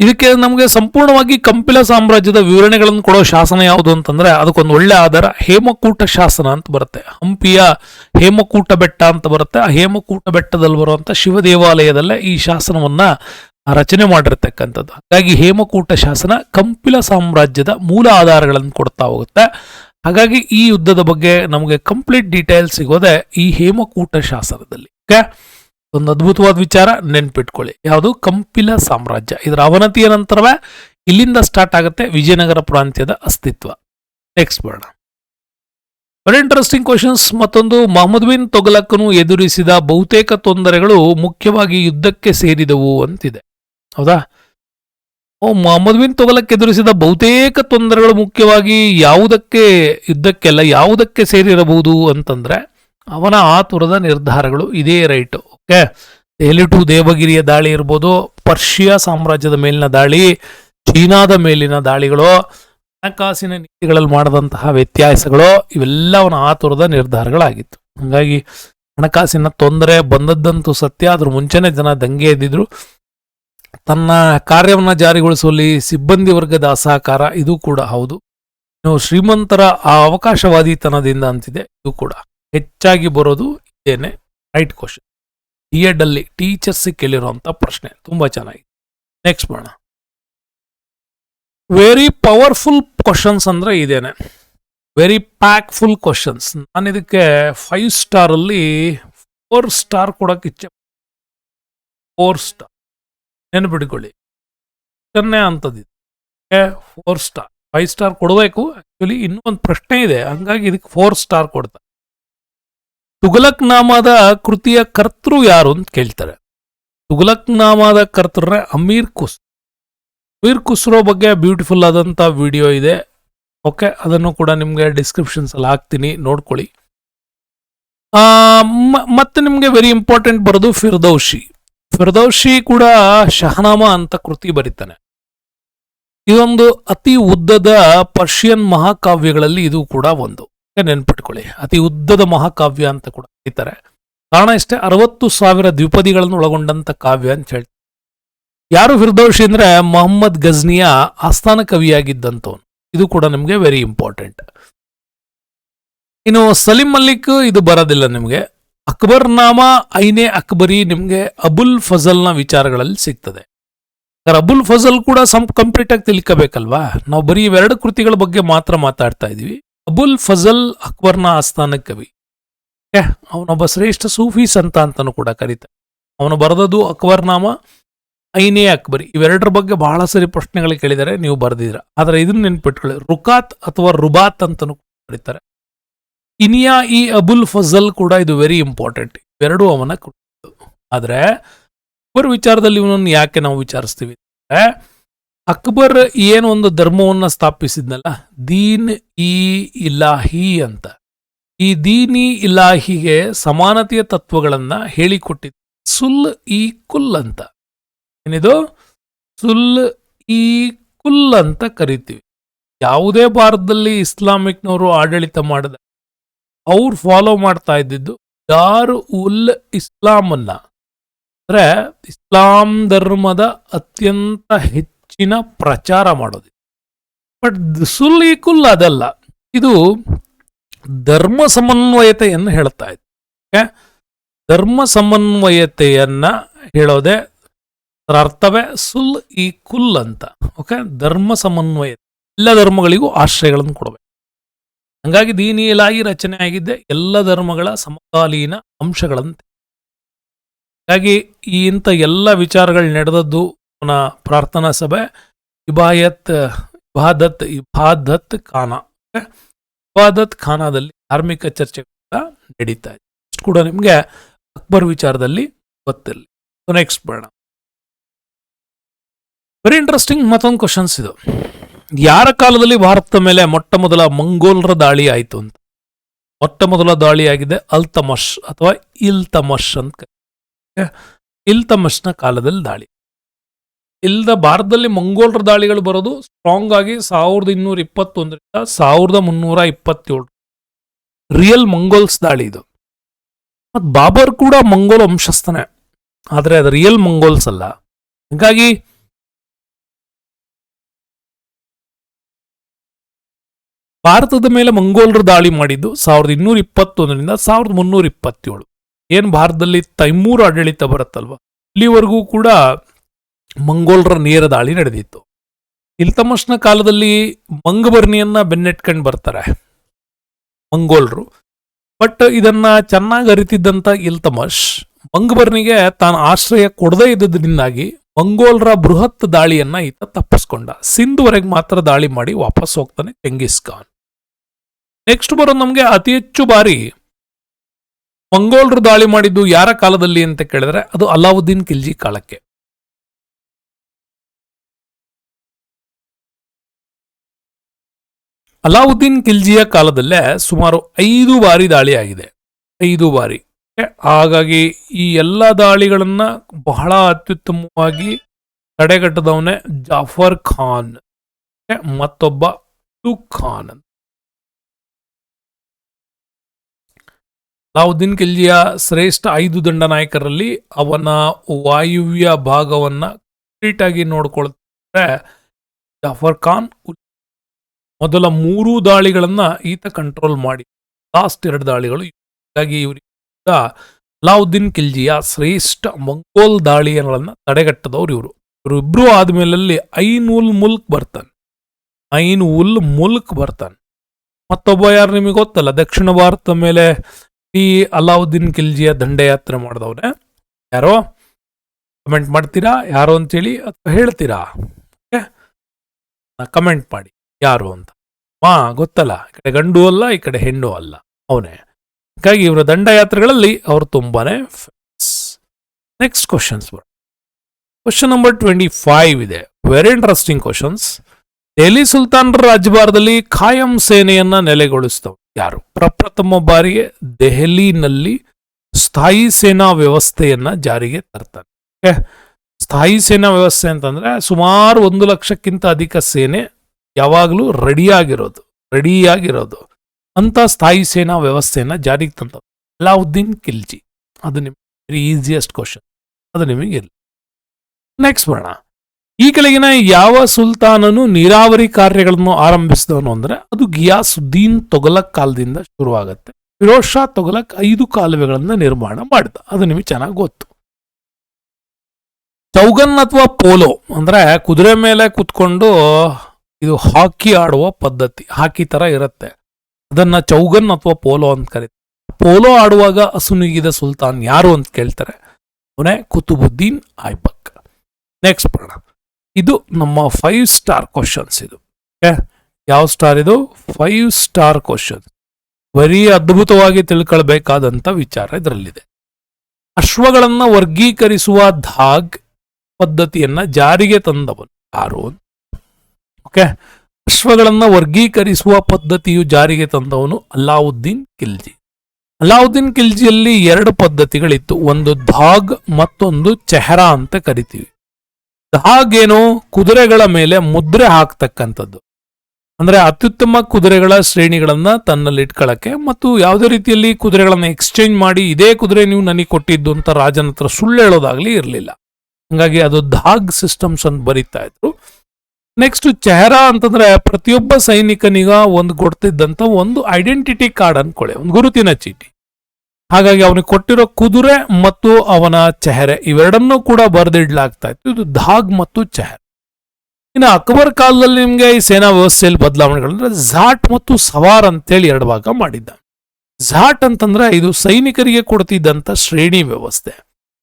ಇದಕ್ಕೆ ನಮಗೆ ಸಂಪೂರ್ಣವಾಗಿ ಕಂಪಿಲ ಸಾಮ್ರಾಜ್ಯದ ವಿವರಣೆಗಳನ್ನು ಕೊಡೋ ಶಾಸನ ಯಾವುದು ಅಂತಂದ್ರೆ ಅದಕ್ಕೊಂದು ಒಳ್ಳೆ ಆಧಾರ ಹೇಮಕೂಟ ಶಾಸನ ಅಂತ ಬರುತ್ತೆ. ಹಂಪಿಯ ಹೇಮಕೂಟ ಬೆಟ್ಟ ಅಂತ ಬರುತ್ತೆ. ಆ ಹೇಮಕೂಟ ಬೆಟ್ಟದಲ್ಲಿ ಬರುವಂತ ಶಿವ ದೇವಾಲಯದಲ್ಲೇ ಈ ಶಾಸನವನ್ನ ರಚನೆ ಮಾಡಿರ್ತಕ್ಕಂಥದ್ದು. ಹಾಗಾಗಿ ಹೇಮಕೂಟ ಶಾಸನ ಕಂಪಿಲ ಸಾಮ್ರಾಜ್ಯದ ಮೂಲ ಆಧಾರಗಳನ್ನು ಕೊಡ್ತಾ ಹೋಗುತ್ತೆ. ಹಾಗಾಗಿ ಈ ಯುದ್ಧದ ಬಗ್ಗೆ ನಮಗೆ ಕಂಪ್ಲೀಟ್ ಡೀಟೇಲ್ಸ್ ಸಿಗೋದೆ ಈ ಹೇಮಕೂಟ ಶಾಸನದಲ್ಲಿ. ಓಕೆ ಒಂದು ಅದ್ಭುತವಾದ ವಿಚಾರ ನೆನ್ಪಿಟ್ಕೊಳ್ಳಿ. ಯಾವುದು? ಕಂಪಿಲ ಸಾಮ್ರಾಜ್ಯ. ಇದರ ಅವನತಿಯ ನಂತರವೇ ಇಲ್ಲಿಂದ ಸ್ಟಾರ್ಟ್ ಆಗುತ್ತೆ ವಿಜಯನಗರ ಪ್ರಾಂತ್ಯದ ಅಸ್ತಿತ್ವ. ನೆಕ್ಸ್ಟ್ ಬರೋಣ. ವೆರಿ ಇಂಟ್ರೆಸ್ಟಿಂಗ್ ಕ್ವಶನ್ಸ್ ಮತ್ತೊಂದು, ಮೊಹಮ್ಮದ್ ಬಿನ್ ತೊಗಲಕ್ಕನು ಎದುರಿಸಿದ ಬಹುತೇಕ ತೊಂದರೆಗಳು ಮುಖ್ಯವಾಗಿ ಯುದ್ಧಕ್ಕೆ ಸೇರಿದವು ಅಂತಿದೆ. ಹೌದಾ? ಓ, ಮೊಹಮ್ಮದ್ ಬಿನ್ ತೊಗಲಕ್ ಎದುರಿಸಿದ ಬಹುತೇಕ ತೊಂದರೆಗಳು ಮುಖ್ಯವಾಗಿ ಯಾವುದಕ್ಕೆ, ಯುದ್ಧಕ್ಕೆಲ್ಲ ಯಾವುದಕ್ಕೆ ಸೇರಿರಬಹುದು ಅಂತಂದ್ರೆ ಅವನ ಆತುರದ ನಿರ್ಧಾರಗಳು ಇದೇ ರೈಟ್, ಓಕೆ? ದೆಹಲಿ ಟು ದೇವಗಿರಿಯ ದಾಳಿ ಇರ್ಬೋದು, ಪರ್ಷಿಯಾ ಸಾಮ್ರಾಜ್ಯದ ಮೇಲಿನ ದಾಳಿ, ಚೀನಾದ ಮೇಲಿನ ದಾಳಿಗಳು, ಹಣಕಾಸಿನ ನೀತಿಗಳಲ್ಲಿ ಮಾಡಿದಂತಹ ವ್ಯತ್ಯಾಸಗಳು ಇವೆಲ್ಲ ಅವನ ಆತುರದ ನಿರ್ಧಾರಗಳಾಗಿತ್ತು. ಹಾಗಾಗಿ ಹಣಕಾಸಿನ ತೊಂದರೆ ಬಂದದ್ದಂತೂ ಸತ್ಯ ಅದ್ರ ಮುಂಚೆನೆ ಜನ ದಂಗೆ ಎದ್ದಿದ್ರು. ತನ್ನ ಕಾರ್ಯವನ್ನು ಜಾರಿಗೊಳಿಸುವಲ್ಲಿ ಸಿಬ್ಬಂದಿ ವರ್ಗದ ಅಸಹಕಾರ, ಇದು ಕೂಡ ಹೌದು. ಶ್ರೀಮಂತರ ಆ ಅವಕಾಶವಾದಿತನದಿಂದ ಅಂತಿದೆ, ಇದು ಕೂಡ. ಹೆಚ್ಚಾಗಿ ಬರೋದು ಇದೇನೆ ರೈಟ್ ಕ್ವಶನ್ ಡಿ ಎಡ್ ಅಲ್ಲಿ ಟೀಚರ್ಸ್ ಕೇಳಿರುವಂತ ಪ್ರಶ್ನೆ, ತುಂಬಾ ಚೆನ್ನಾಗಿ ನೆಕ್ಸ್ಟ್ ಮಾಡೋಣ. ವೆರಿ ಪವರ್ಫುಲ್ ಕ್ವಶನ್ಸ್ ಅಂದ್ರೆ ಇದೇನೆ. ವೆರಿ ಪ್ಯಾಕ್ಫುಲ್ ಕ್ವಶನ್ಸ್ ನಾನು ಇದಕ್ಕೆ ಫೈವ್ ಸ್ಟಾರ್ ಅಲ್ಲಿ ಫೋರ್ ಸ್ಟಾರ್ ಕೊಡಕ್ಕೆ ಇಚ್ಛೆ. ಫೋರ್ ಸ್ಟಾರ್ ನೆನ್ಪಿಟ್ಕೊಳ್ಳಿ. ಇದನ್ನೇ ಅಂತದ್ದು. ಫೋರ್ ಸ್ಟಾರ್ ಫೈವ್ ಸ್ಟಾರ್ ಕೊಡಬೇಕು. ಆಕ್ಚುಲಿ ಇನ್ನೂ ಒಂದು ಪ್ರಶ್ನೆ ಇದೆ. ಹಂಗಾಗಿ ಇದಕ್ಕೆ ಫೋರ್ ಸ್ಟಾರ್ ಕೊಡ್ತಾರೆ ತುಗಲಕ್ ನಾಮದ ಕೃತಿಯ ಕರ್ತೃ ಯಾರು ಅಂತ ಕೇಳ್ತಾರೆ. ತುಗಲಕ್ ನಾಮದ ಕರ್ತೃ ಅಮೀರ್ ಕುಸ್. ಅಮೀರ್ ಖುಸ್ರೋ ಬಗ್ಗೆ ಬ್ಯೂಟಿಫುಲ್ ಆದಂತ ವಿಡಿಯೋ ಇದೆ. ಓಕೆ, ಅದನ್ನು ಕೂಡ ನಿಮಗೆ ಡಿಸ್ಕ್ರಿಪ್ಷನ್ಸ್ ಅಲ್ಲಿ ಹಾಕ್ತೀನಿ, ನೋಡ್ಕೊಳ್ಳಿ. ಮತ್ತೆ ನಿಮಗೆ ವೆರಿ ಇಂಪಾರ್ಟೆಂಟ್ ಬರೋದು ಫಿರ್ದೌಶಿ. ಫಿರ್ದೌಶಿ ಕೂಡ ಶಹನಾಮ ಅಂತ ಕೃತಿ ಬರೀತಾನೆ. ಇದೊಂದು ಅತಿ ಉದ್ದದ ಪರ್ಷಿಯನ್ ಮಹಾಕಾವ್ಯಗಳಲ್ಲಿ ಇದು ಕೂಡ ಒಂದು. ನೆನ್ಪಿಟ್ಕೊಳ್ಳಿ. ಅತಿ ಉದ್ದದ ಮಹಾಕಾವ್ಯ ಅಂತ ಕೂಡ ಕರೀತಾರೆ. ಕಾರಣ ಇಷ್ಟೇ, ಅರವತ್ತು ಸಾವಿರ ದ್ವಿಪದಿಗಳನ್ನು ಒಳಗೊಂಡಂತ ಕಾವ್ಯ ಅಂತ ಹೇಳ್ತಾರೆ. ಯಾರು ಫಿರ್ದೌಶಿ ಅಂದ್ರೆ ಮೊಹಮ್ಮದ್ ಗಜ್ನಿಯ ಆಸ್ಥಾನ ಕವಿಯಾಗಿದ್ದಂಥವನು. ಇದು ಕೂಡ ನಿಮಗೆ ವೆರಿ ಇಂಪಾರ್ಟೆಂಟ್ ಇನ್ನು ಸಲೀಂ ಮಲ್ಲಿಕ್ ಇದು ಬರೋದಿಲ್ಲ ನಿಮಗೆ. ಅಕ್ಬರ್ ನಾಮ ಐನೇ ಅಕ್ಬರಿ ನಿಮಗೆ ಅಬುಲ್ ಫಜಲ್ನ ವಿಚಾರಗಳಲ್ಲಿ ಸಿಗ್ತದೆ. ಅಬುಲ್ ಫಜಲ್ ಕೂಡ ಸಂ ಕಂಪ್ಲೀಟ್ ಆಗಿ ತಿಳ್ಕೋಬೇಕಲ್ವಾ? ನಾವು ಬರೀ ಇವೆರಡು ಕೃತಿಗಳ ಬಗ್ಗೆ ಮಾತ್ರ ಮಾತಾಡ್ತಾ ಇದೀವಿ. ಅಬುಲ್ ಫಜಲ್ ಅಕ್ಬರ್ನ ಆಸ್ಥಾನ ಕವಿ ಅವನೊಬ್ಬ ಶ್ರೇಷ್ಠ ಸೂಫಿ ಸಂತ ಅಂತಲೂ ಕೂಡ ಕರೀತಾರೆ. ಅವನು ಬರೆದದ್ದು ಅಕ್ಬರ್ ನಾಮ ಐನೇ ಅಕ್ಬರಿ. ಇವೆರಡರ ಬಗ್ಗೆ ಬಹಳ ಸರಿ ಪ್ರಶ್ನೆಗಳು ಕೇಳಿದರೆ ನೀವು ಬರೆದಿದ್ರ ಆದರೆ ಇದನ್ನ ನೆನ್ಪಿಟ್ಕೊಳ್ಳಿ. ರುಕಾತ್ ಅಥವಾ ರುಬಾತ್ ಅಂತಲೂ ಕರೀತಾರೆ. ಇನಿಯಾ ಇ ಅಬುಲ್ ಫಜಲ್ ಕೂಡ ಇದು ವೆರಿ ಇಂಪಾರ್ಟೆಂಟ್ ಇವೆರಡೂ ಅವನ ಆದರೆ ಅಕ್ಬರ್ ವಿಚಾರದಲ್ಲಿ ಇವನನ್ನು ಯಾಕೆ ನಾವು ವಿಚಾರಿಸ್ತೀವಿ ಅಂದ್ರೆ ಅಕ್ಬರ್ ಏನು ಒಂದು ಧರ್ಮವನ್ನ ಸ್ಥಾಪಿಸಿದ್ನಲ್ಲ, ದೀನ್ ಇ ಇಲಾಹಿ ಅಂತ. ಈ ದೀನ್ ಇ ಇಲಾಹಿಗೆ ಸಮಾನತೆಯ ತತ್ವಗಳನ್ನು ಹೇಳಿಕೊಟ್ಟಿದ್ದ ಸುಲ್ ಇ ಕುಲ್ ಅಂತ. ಏನಿದು? ಸುಲ್ ಇ ಕುಲ್ ಅಂತ ಕರಿತೀವಿ. ಯಾವುದೇ ಭಾರತದಲ್ಲಿ ಇಸ್ಲಾಮಿಕ್ನವರು ಆಡಳಿತ ಮಾಡಿದ, ಅವ್ರು ಫಾಲೋ ಮಾಡ್ತಾ ಇದ್ದಿದ್ದು ದಾರ್ ಉಲ್ ಇಸ್ಲಾಮನ್ನ. ಅಂದ್ರೆ ಇಸ್ಲಾಂ ಧರ್ಮದ ಅತ್ಯಂತ ಹೆಚ್ಚಿನ ಪ್ರಚಾರ ಮಾಡೋದು. ಬಟ್ ಸುಲ್ ಈ ಕುಲ್ ಅದಲ್ಲ. ಇದು ಧರ್ಮ ಸಮನ್ವಯತೆಯನ್ನು ಹೇಳ್ತಾ ಇದೆ? ಧರ್ಮ ಸಮನ್ವಯತೆಯನ್ನ ಹೇಳೋದೆ ಅದರ ಅರ್ಥವೇ ಸುಲ್ ಈ ಕುಲ್ ಅಂತ. ಓಕೆ? ಧರ್ಮ ಸಮನ್ವಯ, ಎಲ್ಲ ಧರ್ಮಗಳಿಗೂ ಆಶ್ರಯಗಳನ್ನು ಕೊಡಬೇಕು. ಹಂಗಾಗಿ ದೀನಿಯಲಾಗಿ ರಚನೆ ಆಗಿದ್ದೆ ಎಲ್ಲ ಧರ್ಮಗಳ ಸಮಕಾಲೀನ ಅಂಶಗಳಂತೆ. ಹಾಗಾಗಿ ಈ ಇಂಥ ಎಲ್ಲ ವಿಚಾರಗಳು ನಡೆದದ್ದು ಪ್ರಾರ್ಥನಾ ಸಭೆ, ಇಬಾಯತ್, ಇಬಾದತ್ ಇಬಾದತ್ ಖಾನಾ? ಇಬಾದತ್ ಖಾನಾದಲ್ಲಿ ಧಾರ್ಮಿಕ ಚರ್ಚೆಗಳ ನಡೀತಾ ಇದೆ. ಇಷ್ಟು ಕೂಡ ನಿಮಗೆ ಅಕ್ಬರ್ ವಿಚಾರದಲ್ಲಿ ಗೊತ್ತಿರಲಿ. ನೆಕ್ಸ್ಟ್ ಬೇಡ ವೆರಿ ಇಂಟ್ರೆಸ್ಟಿಂಗ್ ಮತ್ತೊಂದು ಕ್ವಶನ್ಸ್ ಇದು. ಯಾರ ಕಾಲದಲ್ಲಿ ಭಾರತದ ಮೇಲೆ ಮೊಟ್ಟ ಮೊದಲ ಮಂಗೋಲರ ದಾಳಿ ಆಯಿತು ಅಂತ? ಮೊಟ್ಟ ಮೊದಲ ದಾಳಿ ಆಗಿದೆ ಅಲ್ತಮಶ್ ಅಥವಾ ಇಲ್ತಮಶ್ ಅಂತ. ಇಲ್ತಮಶ್ನ ಕಾಲದಲ್ಲಿ ದಾಳಿ. ಇಲ್ದ ಭಾರತದಲ್ಲಿ ಮಂಗೋಲರ ದಾಳಿಗಳು ಬರೋದು ಸ್ಟ್ರಾಂಗ್ ಆಗಿ ಸಾವಿರದ ಇನ್ನೂರ ಇಪ್ಪತ್ತೊಂದರಿಂದ ಸಾವಿರದ ಮುನ್ನೂರ ಇಪ್ಪತ್ತೇಳು. ರಿಯಲ್ ಮಂಗೋಲ್ಸ್ ದಾಳಿ ಇದು. ಮತ್ತು ಬಾಬರ್ ಕೂಡ ಮಂಗೋಲ್ ವಂಶಸ್ಥನೇ. ಆದರೆ ಅದು ರಿಯಲ್ ಮಂಗೋಲ್ಸ್ ಅಲ್ಲ. ಹಾಗಾಗಿ ಭಾರತದ ಮೇಲೆ ಮಂಗೋಲರು ದಾಳಿ ಮಾಡಿದ್ದು ಸಾವಿರದ ಇನ್ನೂರ ಇಪ್ಪತ್ತೊಂದರಿಂದ ಸಾವಿರದ ಮುನ್ನೂರ ಇಪ್ಪತ್ತೇಳು. ಏನು ಭಾರತದಲ್ಲಿ ತೈಮೂರ್ ಆಡಳಿತ ಬರುತ್ತಲ್ವ? ಇಲ್ಲಿವರೆಗೂ ಕೂಡ ಮಂಗೋಲರ ನೇರ ದಾಳಿ ನಡೆದಿತ್ತು. ಇಲ್ತಮಸ್ನ ಕಾಲದಲ್ಲಿ ಮಂಗಬರ್ನಿಯನ್ನ ಬೆನ್ನೆಟ್ಕೊಂಡು ಬರ್ತಾರೆ. ಮಂಗೋಲ್ರು. ಬಟ್ ಇದನ್ನ ಚೆನ್ನಾಗಿ ಅರಿತಿದ್ದಂಥ ಇಲ್ತಮಸ್ ಮಂಗಬರ್ನಿಗೆ ತಾನು ಆಶ್ರಯ ಕೊಡದೇ ಇದ್ದದ್ರಿಂದಾಗಿ ಮಂಗೋಲ್ರ ಬೃಹತ್ ದಾಳಿಯನ್ನ ಈತ ತಪ್ಪಿಸ್ಕೊಂಡ. ಸಿಂಧುವರೆಗೆ ಮಾತ್ರ ದಾಳಿ ಮಾಡಿ ವಾಪಸ್ ಹೋಗ್ತಾನೆ ಚೆಂಗಿಸ್ ಖಾನ್. ನೆಕ್ಸ್ಟ್ ಬರೋ ನಮಗೆ ಅತಿ ಹೆಚ್ಚು ಬಾರಿ ಮಂಗೋಲರು ದಾಳಿ ಮಾಡಿದ್ದು ಯಾರ ಕಾಲದಲ್ಲಿ ಅಂತ ಕೇಳಿದ್ರೆ ಅದು ಅಲಾವುದ್ದೀನ್ ಖಿಲ್ಜಿ ಕಾಲಕ್ಕೆ. ಅಲಾವುದ್ದೀನ್ ಖಿಲ್ಜಿಯ ಕಾಲದಲ್ಲೇ ಸುಮಾರು ಐದು ಬಾರಿ ದಾಳಿ ಆಗಿದೆ ಐದು ಬಾರಿ. ಹಾಗಾಗಿ ಈ ಎಲ್ಲ ದಾಳಿಗಳನ್ನ ಬಹಳ ಅತ್ಯುತ್ತಮವಾಗಿ ತಡೆಗಟ್ಟದವನೇ ಜಾಫರ್ ಖಾನ್. ಮತ್ತೊಬ್ಬ ಖಾನ್. ಅಲಾವುದ್ದೀನ್ ಖಿಲ್ಜಿಯ ಶ್ರೇಷ್ಠ ಐದು ದಂಡ ನಾಯಕರಲ್ಲಿ ಅವನ ವಾಯುವ್ಯ ಭಾಗವನ್ನ ಕಂಪ್ಲೀಟ್ ಆಗಿ ನೋಡ್ಕೊಳ್ತಾರೆ ಜಾಫರ್ ಖಾನ್ ಮೊದಲ ಮೂರು ದಾಳಿಗಳನ್ನ ಈತ ಕಂಟ್ರೋಲ್ ಮಾಡಿ. ಲಾಸ್ಟ್ ಎರಡು ದಾಳಿಗಳು ಹೀಗಾಗಿ ಇವರಿಗೆ ಅಲಾವುದ್ದೀನ್ ಖಿಲ್ಜಿಯ ಶ್ರೇಷ್ಠ ಮಂಗೋಲ್ ದಾಳಿಗಳನ್ನ ತಡೆಗಟ್ಟದವ್ರು ಇವರು. ಇವರು ಇಬ್ರು ಆದ್ಮೇಲಲ್ಲಿ ಐನ್ ಉಲ್ ಮುಲ್ಕ್ ಬರ್ತಾನೆ. ಐನ್ ಉಲ್ ಮುಲ್ಕ್ ಬರ್ತಾನೆ. ಮತ್ತೊಬ್ಬ ಯಾರು ನಿಮಗೆ ಗೊತ್ತಲ್ಲ, ದಕ್ಷಿಣ ಭಾರತ ಮೇಲೆ ಈ ಅಲಾವುದ್ದೀನ್ ಖಿಲ್ಜಿಯ ದಂಡಯಾತ್ರೆ ಮಾಡಿದವ್ರೆ ಯಾರೋ? ಕಮೆಂಟ್ ಮಾಡ್ತೀರಾ? ಯಾರು ಅಂತೇಳಿ ಅಥವಾ ಹೇಳ್ತೀರಾ? ಕಮೆಂಟ್ ಮಾಡಿ. ಯಾರು ಅಂತ? ಮಾ, ಗೊತ್ತಲ್ಲ. ಈ ಕಡೆ ಗಂಡು ಅಲ್ಲ, ಈ ಕಡೆ ಹೆಣ್ಣು ಅಲ್ಲ. ಅವನೇ. ಹಾಗಾಗಿ ಇವರ ದಂಡಯಾತ್ರೆಗಳಲ್ಲಿ ಅವರು ತುಂಬಾನೇ next questions question number twenty five ಇದೆ. ವೆರಿ ಇಂಟ್ರೆಸ್ಟಿಂಗ್ ಕ್ವಶನ್ಸ್ ದೆಹಲಿ ಸುಲ್ತಾನರ ರಾಜ್ಯಭಾರದಲ್ಲಿ ಖಾಯಂ ಸೇನೆಯನ್ನ ನೆಲೆಗೊಳಿಸಿದವರು ಯಾರು? ಪ್ರಪ್ರಥಮ ಬಾರಿಗೆ ದೆಹಲಿನಲ್ಲಿ ಸ್ಥಾಯಿ ಸೇನಾ ವ್ಯವಸ್ಥೆಯನ್ನ ಜಾರಿಗೆ ತರ್ತಾರೆ? ಸ್ಥಾಯಿ ಸೇನಾ ವ್ಯವಸ್ಥೆ ಅಂತಂದ್ರೆ ಸುಮಾರು ಒಂದು ಲಕ್ಷಕ್ಕಿಂತ ಅಧಿಕ ಸೇನೆ ಯಾವಾಗಲೂ ರೆಡಿಯಾಗಿರೋದು ರೆಡಿಯಾಗಿರೋದು. ಅಂತ ಸ್ಥಾಯಿ ಸೇನಾ ವ್ಯವಸ್ಥೆಯನ್ನು ಜಾರಿಗೆ ತಂದ ಅಲಾವುದ್ದೀನ್ ಖಿಲ್ಜಿ. ಅದು ನಿಮ್ಗೆ ವೆರಿ ಈಸಿಯೆಸ್ಟ್ ಕ್ವಶನ್ ಅದು ನಿಮಗೆ ನೆಕ್ಸ್ಟ್ ಬರೋಣ. ಈ ಕೆಳಗಿನ ಯಾವ ಸುಲ್ತಾನನು ನೀರಾವರಿ ಕಾರ್ಯಗಳನ್ನು ಆರಂಭಿಸಿದವನು ಅಂದರೆ ಅದು ಗಿಯಾಸುದ್ದೀನ್ ತೊಗಲಕ್ ಕಾಲದಿಂದ ಶುರುವಾಗುತ್ತೆ. ಫಿರೋಜ್ ಶಾ ತೊಗಲಕ್ ಐದು ಕಾಲುವೆಗಳನ್ನು ನಿರ್ಮಾಣ ಮಾಡಿದ. ಅದು ನಿಮಗೆ ಚೆನ್ನಾಗಿ ಗೊತ್ತು. ಚೌಗನ್ ಅಥವಾ ಪೋಲೋ ಅಂದರೆ ಕುದುರೆ ಮೇಲೆ ಕುತ್ಕೊಂಡು ಇದು ಹಾಕಿ ಆಡುವ ಪದ್ಧತಿ, ಹಾಕಿ ತರ ಇರುತ್ತೆ. ಅದನ್ನ ಚೌಗನ್ ಅಥವಾ ಪೋಲೋ ಅಂತ ಕರೀತಾರೆ. ಪೋಲೋ ಆಡುವಾಗ ಅಸುನಿಗಿದ ಸುಲ್ತಾನ್ ಯಾರು ಅಂತ ಕೇಳ್ತಾರೆ? ಅವನೇ ಕುತುಬುದ್ದೀನ್ ಐಬಕ್ ನೆಕ್ಸ್ಟ್ ಬರೋಣ ಇದು ನಮ್ಮ ಫೈವ್ ಸ್ಟಾರ್ ಕ್ವಶನ್ಸ್ ಇದು. ಓಕೆ ಯಾವ ಸ್ಟಾರ್ ಇದು? ಫೈವ್ ಸ್ಟಾರ್ ಕ್ವಶನ್ ಬರೀ ಅದ್ಭುತವಾಗಿ ತಿಳ್ಕೊಳ್ಬೇಕಾದಂಥ ವಿಚಾರ ಇದರಲ್ಲಿದೆ. ಅಶ್ವಗಳನ್ನು ವರ್ಗೀಕರಿಸುವ ಧಾಗ್ ಪದ್ಧತಿಯನ್ನ ಜಾರಿಗೆ ತಂದವನು ಯಾರು ಓಕೆ ಅಶ್ವಗಳನ್ನು ವರ್ಗೀಕರಿಸುವ ಪದ್ಧತಿಯು ಜಾರಿಗೆ ತಂದವನು ಅಲ್ಲಾವುದ್ದೀನ್ ಖಿಲ್ಜಿ. ಅಲ್ಲಾವುದ್ದೀನ್ ಖಿಲ್ಜಿಯಲ್ಲಿ ಎರಡು ಪದ್ಧತಿಗಳಿತ್ತು. ಒಂದು ಧಾಗ್, ಮತ್ತೊಂದು ಚೆಹರಾ ಅಂತ ಕರಿತೀವಿ. ಧಾಗ್ ಏನು? ಕುದುರೆಗಳ ಮೇಲೆ ಮುದ್ರೆ ಹಾಕ್ತಕ್ಕಂಥದ್ದು. ಅಂದ್ರೆ ಅತ್ಯುತ್ತಮ ಕುದುರೆಗಳ ಶ್ರೇಣಿಗಳನ್ನ ತನ್ನಲ್ಲಿ ಇಟ್ಕೊಳ್ಳಕ್ಕೆ ಮತ್ತು ಯಾವುದೇ ರೀತಿಯಲ್ಲಿ ಕುದುರೆಗಳನ್ನು ಎಕ್ಸ್ಚೇಂಜ್ ಮಾಡಿ ಇದೇ ಕುದುರೆ ನೀವು ನನಗೆ ಕೊಟ್ಟಿದ್ದು ಅಂತ ರಾಜನ ಹತ್ರ ಸುಳ್ಳು ಹೇಳೋದಾಗ್ಲಿ ಇರಲಿಲ್ಲ. ಹಂಗಾಗಿ ಅದು ಧಾಗ್ ಸಿಸ್ಟಮ್ಸ್ ಅಂತ ಬರೀತಾ ಇದ್ರು. ನೆಕ್ಸ್ಟ್ ಚೆಹರಾ ಅಂತಂದ್ರೆ ಪ್ರತಿಯೊಬ್ಬ ಸೈನಿಕನಿಗ ಒಂದು ಕೊಡ್ತಿದ್ದಂತ ಒಂದು ಐಡೆಂಟಿಟಿ ಕಾರ್ಡ್ ಅನ್ಕೊಳ್ಳಿ, ಒಂದು ಗುರುತಿನ ಚೀಟಿ. ಹಾಗಾಗಿ ಅವನಿಗೆ ಕೊಟ್ಟಿರೋ ಕುದುರೆ ಮತ್ತು ಅವನ ಚೆಹರೆ ಇವೆರಡನ್ನೂ ಕೂಡ ಬರೆದಿಡ್ಲಾಗ್ತಾ ಇತ್ತು. ಇದು ಧಾಗ್ ಮತ್ತು ಚೆಹರ್. ಇನ್ನು ಅಕ್ಬರ್ ಕಾಲದಲ್ಲಿ ನಿಮಗೆ ಈ ಸೇನಾ ವ್ಯವಸ್ಥೆಯಲ್ಲಿ ಬದಲಾವಣೆಗಳು ಅಂದ್ರೆ ಝಾಟ್ ಮತ್ತು ಸವಾರ್ ಅಂತೇಳಿ ಎರಡು ಭಾಗ ಮಾಡಿದ್ದ. ಝಾಟ್ ಅಂತಂದ್ರೆ ಇದು ಸೈನಿಕರಿಗೆ ಕೊಡ್ತಿದ್ದಂತ ಶ್ರೇಣಿ ವ್ಯವಸ್ಥೆ.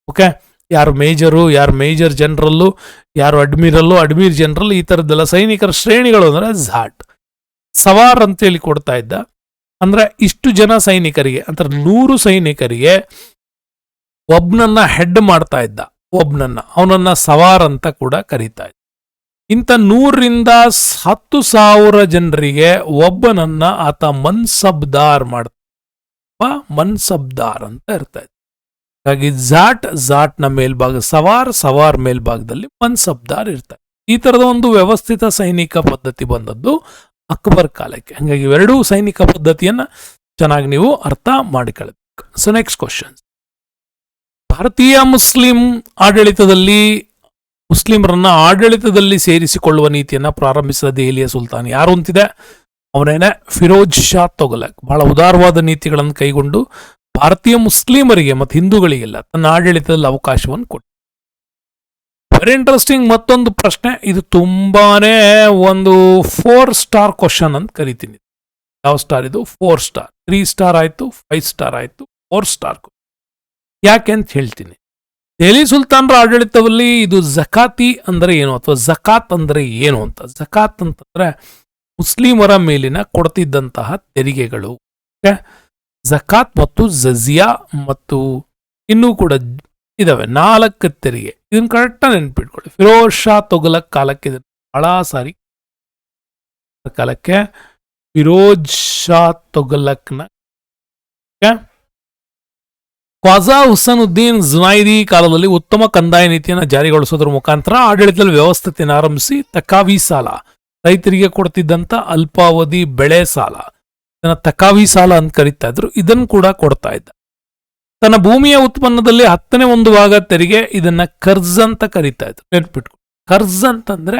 ಓಕೆ ಯಾರು ಮೇಜರು, ಯಾರು ಮೇಜರ್ ಜನರಲ್ಲು, ಯಾರು ಅಡ್ಮಿರಲ್ಲು, ಅಡ್ಮಿರ್ ಜನರಲ್, ಈ ಥರದ್ದೆಲ್ಲ ಸೈನಿಕರ ಶ್ರೇಣಿಗಳು ಅಂದ್ರೆ ಝಾಟ್ ಸವಾರ್ ಅಂತೇಳಿ ಕೊಡ್ತಾ ಇದ್ದ. ಅಂದ್ರೆ ಇಷ್ಟು ಜನ ಸೈನಿಕರಿಗೆ, ಅಂದ್ರೆ ನೂರು ಸೈನಿಕರಿಗೆ ಒಬ್ನನ್ನ ಹೆಡ್ ಮಾಡ್ತಾ ಇದ್ದ, ಒಬ್ನನ್ನ, ಅವನನ್ನ ಸವಾರ್ ಅಂತ ಕೂಡ ಕರೀತಾ ಇದ್ದ. ಇಂಥ ನೂರರಿಂದ ಹತ್ತು ಸಾವಿರ ಜನರಿಗೆ ಒಬ್ಬನನ್ನ ಆತ ಮನ್ಸಬ್ದಾರ್ ಮಾಡ್ತಾ ಮನ್ಸಬ್ದಾರ್ ಅಂತ ಇರ್ತಾ ಇದ್ದ. ಹಾಗಾಗಿ ಝಾಟ್ ಝಾಟ್ನ ಮೇಲ್ಭಾಗ, ಸವಾರ್ ಸವಾರ್ ಮೇಲ್ಭಾಗದಲ್ಲಿ ಮನ್ಸಬ್ದಾರ್ ಇರ್ತಾರೆ. ಈ ತರದ ಒಂದು ವ್ಯವಸ್ಥಿತ ಸೈನಿಕ ಪದ್ಧತಿ ಬಂದದ್ದು ಅಕ್ಬರ್ ಕಾಲಕ್ಕೆ. ಹಾಗಾಗಿ ಇವೆರಡೂ ಸೈನಿಕ ಪದ್ಧತಿಯನ್ನ ಚೆನ್ನಾಗಿ ನೀವು ಅರ್ಥ ಮಾಡಿಕೊಳ್ಳಬೇಕು. ಸೊ ನೆಕ್ಸ್ಟ್ ಕ್ವಶನ್ ಭಾರತೀಯ ಮುಸ್ಲಿಂ ಆಡಳಿತದಲ್ಲಿ, ಮುಸ್ಲಿಮರನ್ನ ಆಡಳಿತದಲ್ಲಿ ಸೇರಿಸಿಕೊಳ್ಳುವ ನೀತಿಯನ್ನ ಪ್ರಾರಂಭಿಸಿದ ದೆಹಲಿಯ ಸುಲ್ತಾನ್ ಯಾರು ಅಂತಿದೆ? ಅವನೇನೆ ಫಿರೋಜ್ ಶಾ ತೊಗಲಕ್. ಬಹಳ ಉದಾರವಾದ ನೀತಿಗಳನ್ನು ಕೈಗೊಂಡು ಭಾರತೀಯ ಮುಸ್ಲಿಮರಿಗೆ ಮತ್ತು ಹಿಂದೂಗಳಿಗೆಲ್ಲ ತನ್ನ ಆಡಳಿತದಲ್ಲಿ ಅವಕಾಶವನ್ನು ಕೊಟ್ಟ ವೆರಿ ಇಂಟ್ರೆಸ್ಟಿಂಗ್ ಮತ್ತೊಂದು ಪ್ರಶ್ನೆ. ಇದು ತುಂಬಾನೇ ಒಂದು ಫೋರ್ ಸ್ಟಾರ್ ಕ್ವಶನ್ ಅಂತ ಕರಿತೀನಿ. ಯಾವ ಸ್ಟಾರ್ ಇದು? ಫೋರ್ ಸ್ಟಾರ್ ತ್ರೀ ಸ್ಟಾರ್ ಆಯಿತು ಫೈವ್ ಸ್ಟಾರ್ ಆಯಿತು ಫೋರ್ ಸ್ಟಾರ್ ಯಾಕೆ ಅಂತ ಹೇಳ್ತೀನಿ. ದೆಹಲಿ ಸುಲ್ತಾನರ ಆಡಳಿತದಲ್ಲಿ ಇದು ಜಕಾತಿ ಅಂದರೆ ಏನು ಅಥವಾ ಜಕಾತ್ ಅಂದರೆ ಏನು ಅಂತ? ಜಕಾತ್ ಅಂತಂದರೆ ಮುಸ್ಲಿಮರ ಮೇಲಿನ ಕೊಡ್ತಿದ್ದಂತಹ ತೆರಿಗೆಗಳು. Okay? ಜಕಾತ್ ಮತ್ತು ಜಜಿಯಾ ಮತ್ತು ಇನ್ನೂ ಕೂಡ ಇದಾವೆ. ನಾಲ್ಕು ತೆರಿಗೆ. ಇದನ್ನ ಕರೆಕ್ಟಾಗಿ ನೆನ್ಪಿಟ್ಕೊಳ್ಳಿ. ಫಿರೋಜ್ ಶಾ ತೊಗಲಕ್ ಕಾಲಕ್ಕೆ ಇದನ್ನ ಬಹಳ ಸಾರಿ. ಕಾಲಕ್ಕೆ ಫಿರೋಜ್ ಶಾ ತೊಗಲಕ್ನ? ಖ್ವಾಜಾ ಹುಸನುದ್ದೀನ್ ಜುನಾಯ್ದಿ ಕಾಲದಲ್ಲಿ ಉತ್ತಮ ಕಂದಾಯ ನೀತಿಯನ್ನು ಜಾರಿಗೊಳಿಸೋದ್ರ ಮುಖಾಂತರ ಆಡಳಿತದಲ್ಲಿ ವ್ಯವಸ್ಥೆಯನ್ನು ಆರಂಭಿಸಿ ತಕಾವಿ ಸಾಲ. ರೈತರಿಗೆ ಕೊಡ್ತಿದ್ದಂಥ ಅಲ್ಪಾವಧಿ ಬೆಳೆ ಸಾಲ. ಇದನ್ನ ತಕಾವಿ ಸಾಲ ಅಂತ ಕರಿತಾ ಇದ್ರು. ಇದನ್ನು ಕೂಡ ಕೊಡ್ತಾ ಇದ್ದ. ತನ್ನ ಭೂಮಿಯ ಉತ್ಪನ್ನದಲ್ಲಿ ಹತ್ತನೇ ಒಂದು ಭಾಗ ತೆರಿಗೆ ಇದನ್ನ ಕರ್ಜ್ ಅಂತ ಕರಿತಾ ಇದ್ರು. ನೆನ್ಪಿಟ್ಕೊ. ಕರ್ಜ್ ಅಂತಂದ್ರೆ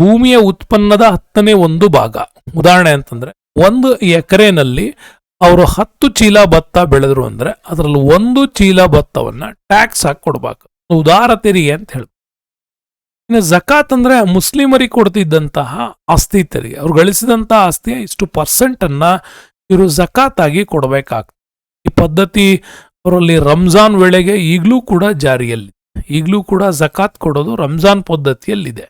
ಭೂಮಿಯ ಉತ್ಪನ್ನದ ಹತ್ತನೇ ಒಂದು ಭಾಗ. ಉದಾಹರಣೆ ಅಂತಂದ್ರೆ ಒಂದು ಎಕರೆನಲ್ಲಿ ಅವರು ಹತ್ತು ಚೀಲ ಭತ್ತ ಬೆಳೆದ್ರು ಅಂದ್ರೆ ಅದರಲ್ಲಿ ಒಂದು ಚೀಲ ಭತ್ತವನ್ನ ಟ್ಯಾಕ್ಸ್ ಹಾಕಿ ಕೊಡ್ಬೇಕು. ಉದಾರ ತೆರಿಗೆ ಅಂತ ಹೇಳ್ಬೇಕು ಇನ್ನು ಜಕಾತ್ ಅಂದ್ರೆ ಮುಸ್ಲಿಮರಿಗೆ ಕೊಡ್ತಿದ್ದಂತಹ ಆಸ್ತಿ ತೆರಿಗೆ. ಅವ್ರು ಗಳಿಸಿದಂತಹ ಆಸ್ತಿಯ ಇಷ್ಟು ಪರ್ಸೆಂಟ್ ಅನ್ನ ಇವರು ಜಕಾತ್ ಆಗಿ ಕೊಡಬೇಕಾಗ್ತದೆ. ಈ ಪದ್ಧತಿ ಅವರಲ್ಲಿ ರಂಜಾನ್ ವೇಳೆಗೆ ಈಗಲೂ ಕೂಡ ಜಾರಿಯಲ್ಲಿ. ಈಗಲೂ ಕೂಡ ಜಕಾತ್ ಕೊಡೋದು ರಂಜಾನ್ ಪದ್ಧತಿಯಲ್ಲಿದೆ.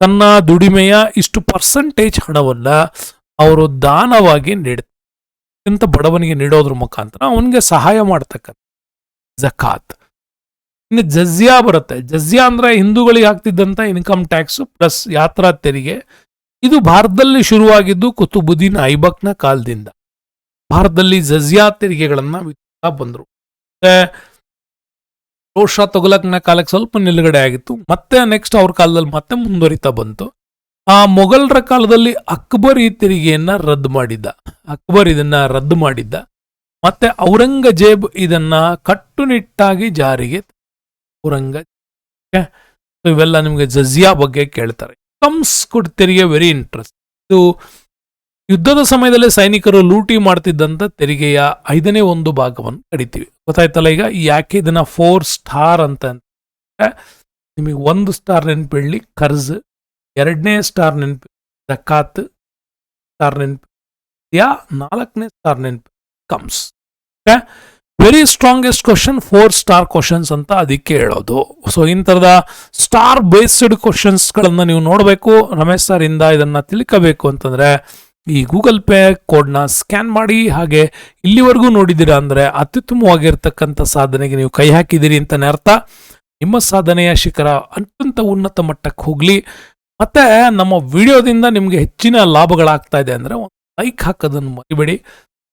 ತನ್ನ ದುಡಿಮೆಯ ಇಷ್ಟು ಪರ್ಸೆಂಟೇಜ್ ಹಣವನ್ನ ಅವರು ದಾನವಾಗಿ ನೀಡ್ತಾರೆ. ಅತ್ಯಂತ ಬಡವನಿಗೆ ನೀಡೋದ್ರ ಮುಖಾಂತರ ಅವನಿಗೆ ಸಹಾಯ ಮಾಡ್ತಕ್ಕಂಥ ಜಕಾತ್. ಇನ್ನು ಜಜ್ಯಾ ಬರುತ್ತೆ. ಜಜ್ಯಾ ಅಂದ್ರೆ ಹಿಂದೂಗಳಿಗೆ ಆಗ್ತಿದ್ದಂಥ ಇನ್ಕಮ್ ಟ್ಯಾಕ್ಸ್ ಪ್ಲಸ್ ಯಾತ್ರಾ ತೆರಿಗೆ. ಇದು ಭಾರತದಲ್ಲಿ ಶುರುವಾಗಿದ್ದು ಕುತುಬುದ್ದೀನ್ ಐಬಕ್ನ ಕಾಲದಿಂದ. ಭಾರತದಲ್ಲಿ ಜಜ್ಯಾ ತೆರಿಗೆಗಳನ್ನ ವಿಧಿಸ್ತಾ ಬಂದರು. ಮತ್ತೆ ರೋಷ ತೊಗಲಕ್ನ ಕಾಲಕ್ಕೆ ಸ್ವಲ್ಪ ನಿಲುಗಡೆ ಆಗಿತ್ತು. ಮತ್ತೆ ನೆಕ್ಸ್ಟ್ ಅವ್ರ ಕಾಲದಲ್ಲಿ ಮತ್ತೆ ಮುಂದುವರಿತಾ ಬಂತು. ಆ ಮೊಘಲರ ಕಾಲದಲ್ಲಿ ಅಕ್ಬರ್ ಈ ತೆರಿಗೆಯನ್ನ ರದ್ದು ಮಾಡಿದ್ದ. ಅಕ್ಬರ್ ಇದನ್ನ ರದ್ದು ಮಾಡಿದ್ದ. ಮತ್ತೆ ಔರಂಗಜೇಬ್ ಇದನ್ನ ಕಟ್ಟುನಿಟ್ಟಾಗಿ ಜಾರಿಗೆ ಔರಂಗ ಸೊ ಇವೆಲ್ಲ ನಿಮಗೆ ಜಜಿಯಾ ಬಗ್ಗೆ ಕೇಳ್ತಾರೆ. ಕಮ್ಸ್ ಕುಡ್ ತೆರಿಗೆ ವೆರಿ ಇಂಟ್ರೆಸ್ಟ್ ಇದು ಯುದ್ಧದ ಸಮಯದಲ್ಲಿ ಸೈನಿಕರು ಲೂಟಿ ಮಾಡ್ತಿದ್ದಂಥ ತೆರಿಗೆಯ ಐದನೇ ಒಂದು ಭಾಗವನ್ನು ಕಡಿತೀವಿ. ಗೊತ್ತಾಯ್ತಲ್ಲ ಈಗ ಯಾಕೆ ಇದನ್ನ ಫೋರ್ ಸ್ಟಾರ್ ಅಂತ ನಿಮಗೆ ಒಂದು ಸ್ಟಾರ್ ನೆನಪಿಡ್ಲಿ ಕರ್ಜ್. ಎರಡನೇ ಸ್ಟಾರ್ ನೆನಪಿ, ಜಕಾತ್ ಸ್ಟಾರ್ ನೆನಪಿ. ಯಾ ನಾಲ್ಕನೇ ಸ್ಟಾರ್ ನೆನಪಿ, comes. Very strongest question four star questions ಅಂತ ಅದಕ್ಕೆ ಹೇಳೋದು. ಸೊ ಇಂಥರದ ಸ್ಟಾರ್ ಬೇಸ್ಡ್ ಕ್ವಶನ್ಸ್ಗಳನ್ನು ನೀವು ನೋಡಬೇಕು. ರಮೇಶ್ ಸರ್ ಇಂದ ಇದನ್ನ ತಿಳ್ಕೋಬೇಕು ಅಂತಂದ್ರೆ, ಈ ಗೂಗಲ್ ಪೇ ಕೋಡ್ನ ಸ್ಕ್ಯಾನ್ ಮಾಡಿ, ಹಾಗೆ ಇಲ್ಲಿವರೆಗೂ ನೋಡಿದ್ದೀರಾ ಅಂದರೆ ಅತ್ಯುತ್ತಮವಾಗಿರ್ತಕ್ಕಂಥ ಸಾಧನೆಗೆ ನೀವು ಕೈ ಹಾಕಿದ್ದೀರಿ ಅಂತಲೇ ಅರ್ಥ. ನಿಮ್ಮ ಸಾಧನೆಯ ಶಿಖರ ಅತ್ಯಂತ ಉನ್ನತ ಮಟ್ಟಕ್ಕೆ ಹೋಗಲಿ. ಮತ್ತೆ ನಮ್ಮ ವಿಡಿಯೋದಿಂದ ನಿಮಗೆ ಹೆಚ್ಚಿನ ಲಾಭಗಳಾಗ್ತಾ ಇದೆ ಅಂದ್ರೆ ಒಂದು ಲೈಕ್ ಹಾಕೋದನ್ನು ಮರಿಬೇಡಿ.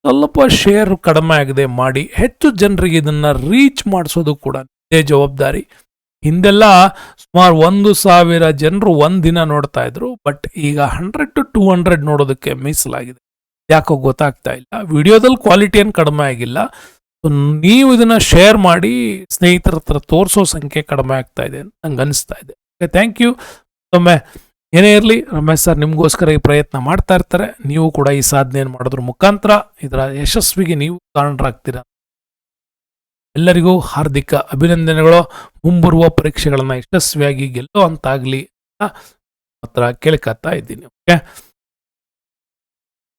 ಸ್ವಲ್ಪ ಶೇರ್ ಕಡಿಮೆ ಆಗದೆ ಮಾಡಿ ಹೆಚ್ಚು ಜನರಿಗೆ ಇದನ್ನ ರೀಚ್ ಮಾಡಿಸೋದು ಕೂಡ ಇದೇ ಜವಾಬ್ದಾರಿ. ಹಿಂದೆಲ್ಲ ಸುಮಾರು ಒಂದು ಸಾವಿರ ಜನರು ಒಂದು ದಿನ ನೋಡ್ತಾ ಇದ್ರು ಬಟ್ ಈಗ ಹಂಡ್ರೆಡ್ ಟು ಟೂ ಹಂಡ್ರೆಡ್ ನೋಡೋದಕ್ಕೆ ಮೀಸಲಾಗಿದೆ. ಯಾಕೋ ಗೊತ್ತಾಗ್ತಾ ಇಲ್ಲ. ವಿಡಿಯೋದಲ್ಲಿ ಕ್ವಾಲಿಟಿ ಏನು ಕಡಿಮೆ ಆಗಿಲ್ಲ. ನೀವು ಇದನ್ನ ಶೇರ್ ಮಾಡಿ ಸ್ನೇಹಿತರ ಹತ್ರ ತೋರಿಸೋ ಸಂಖ್ಯೆ ಕಡಿಮೆ ಆಗ್ತಾ ಇದೆ ಅಂತ ನಂಗೆ ಅನಿಸ್ತಾ ಇದೆ ಥ್ಯಾಂಕ್ ಯು ಒಮ್ಮೆ ಏನೇ ಇರಲಿ, ರಮೇಶ್ ಸರ್ ನಿಮಗೋಸ್ಕರ ಈ ಪ್ರಯತ್ನ ಮಾಡ್ತಾ ಇರ್ತಾರೆ. ನೀವು ಕೂಡ ಈ ಸಾಧನೆಯನ್ನು ಮಾಡೋದ್ರ ಮುಖಾಂತರ ಇದರ ಯಶಸ್ವಿಗೆ ನೀವು ಕಾರಣರಾಗ್ತೀರಾ? ಎಲ್ಲರಿಗೂ ಹಾರ್ದಿಕ ಅಭಿನಂದನೆಗಳು. ಮುಂಬರುವ ಪರೀಕ್ಷೆಗಳನ್ನು ಯಶಸ್ವಿಯಾಗಿ ಗೆಲ್ಲೋ ಅಂತಾಗ್ಲಿ ಅಂತ ಹತ್ರ ಕೇಳ್ಕೊತಾ ಇದ್ದೀನಿ. ಓಕೆ?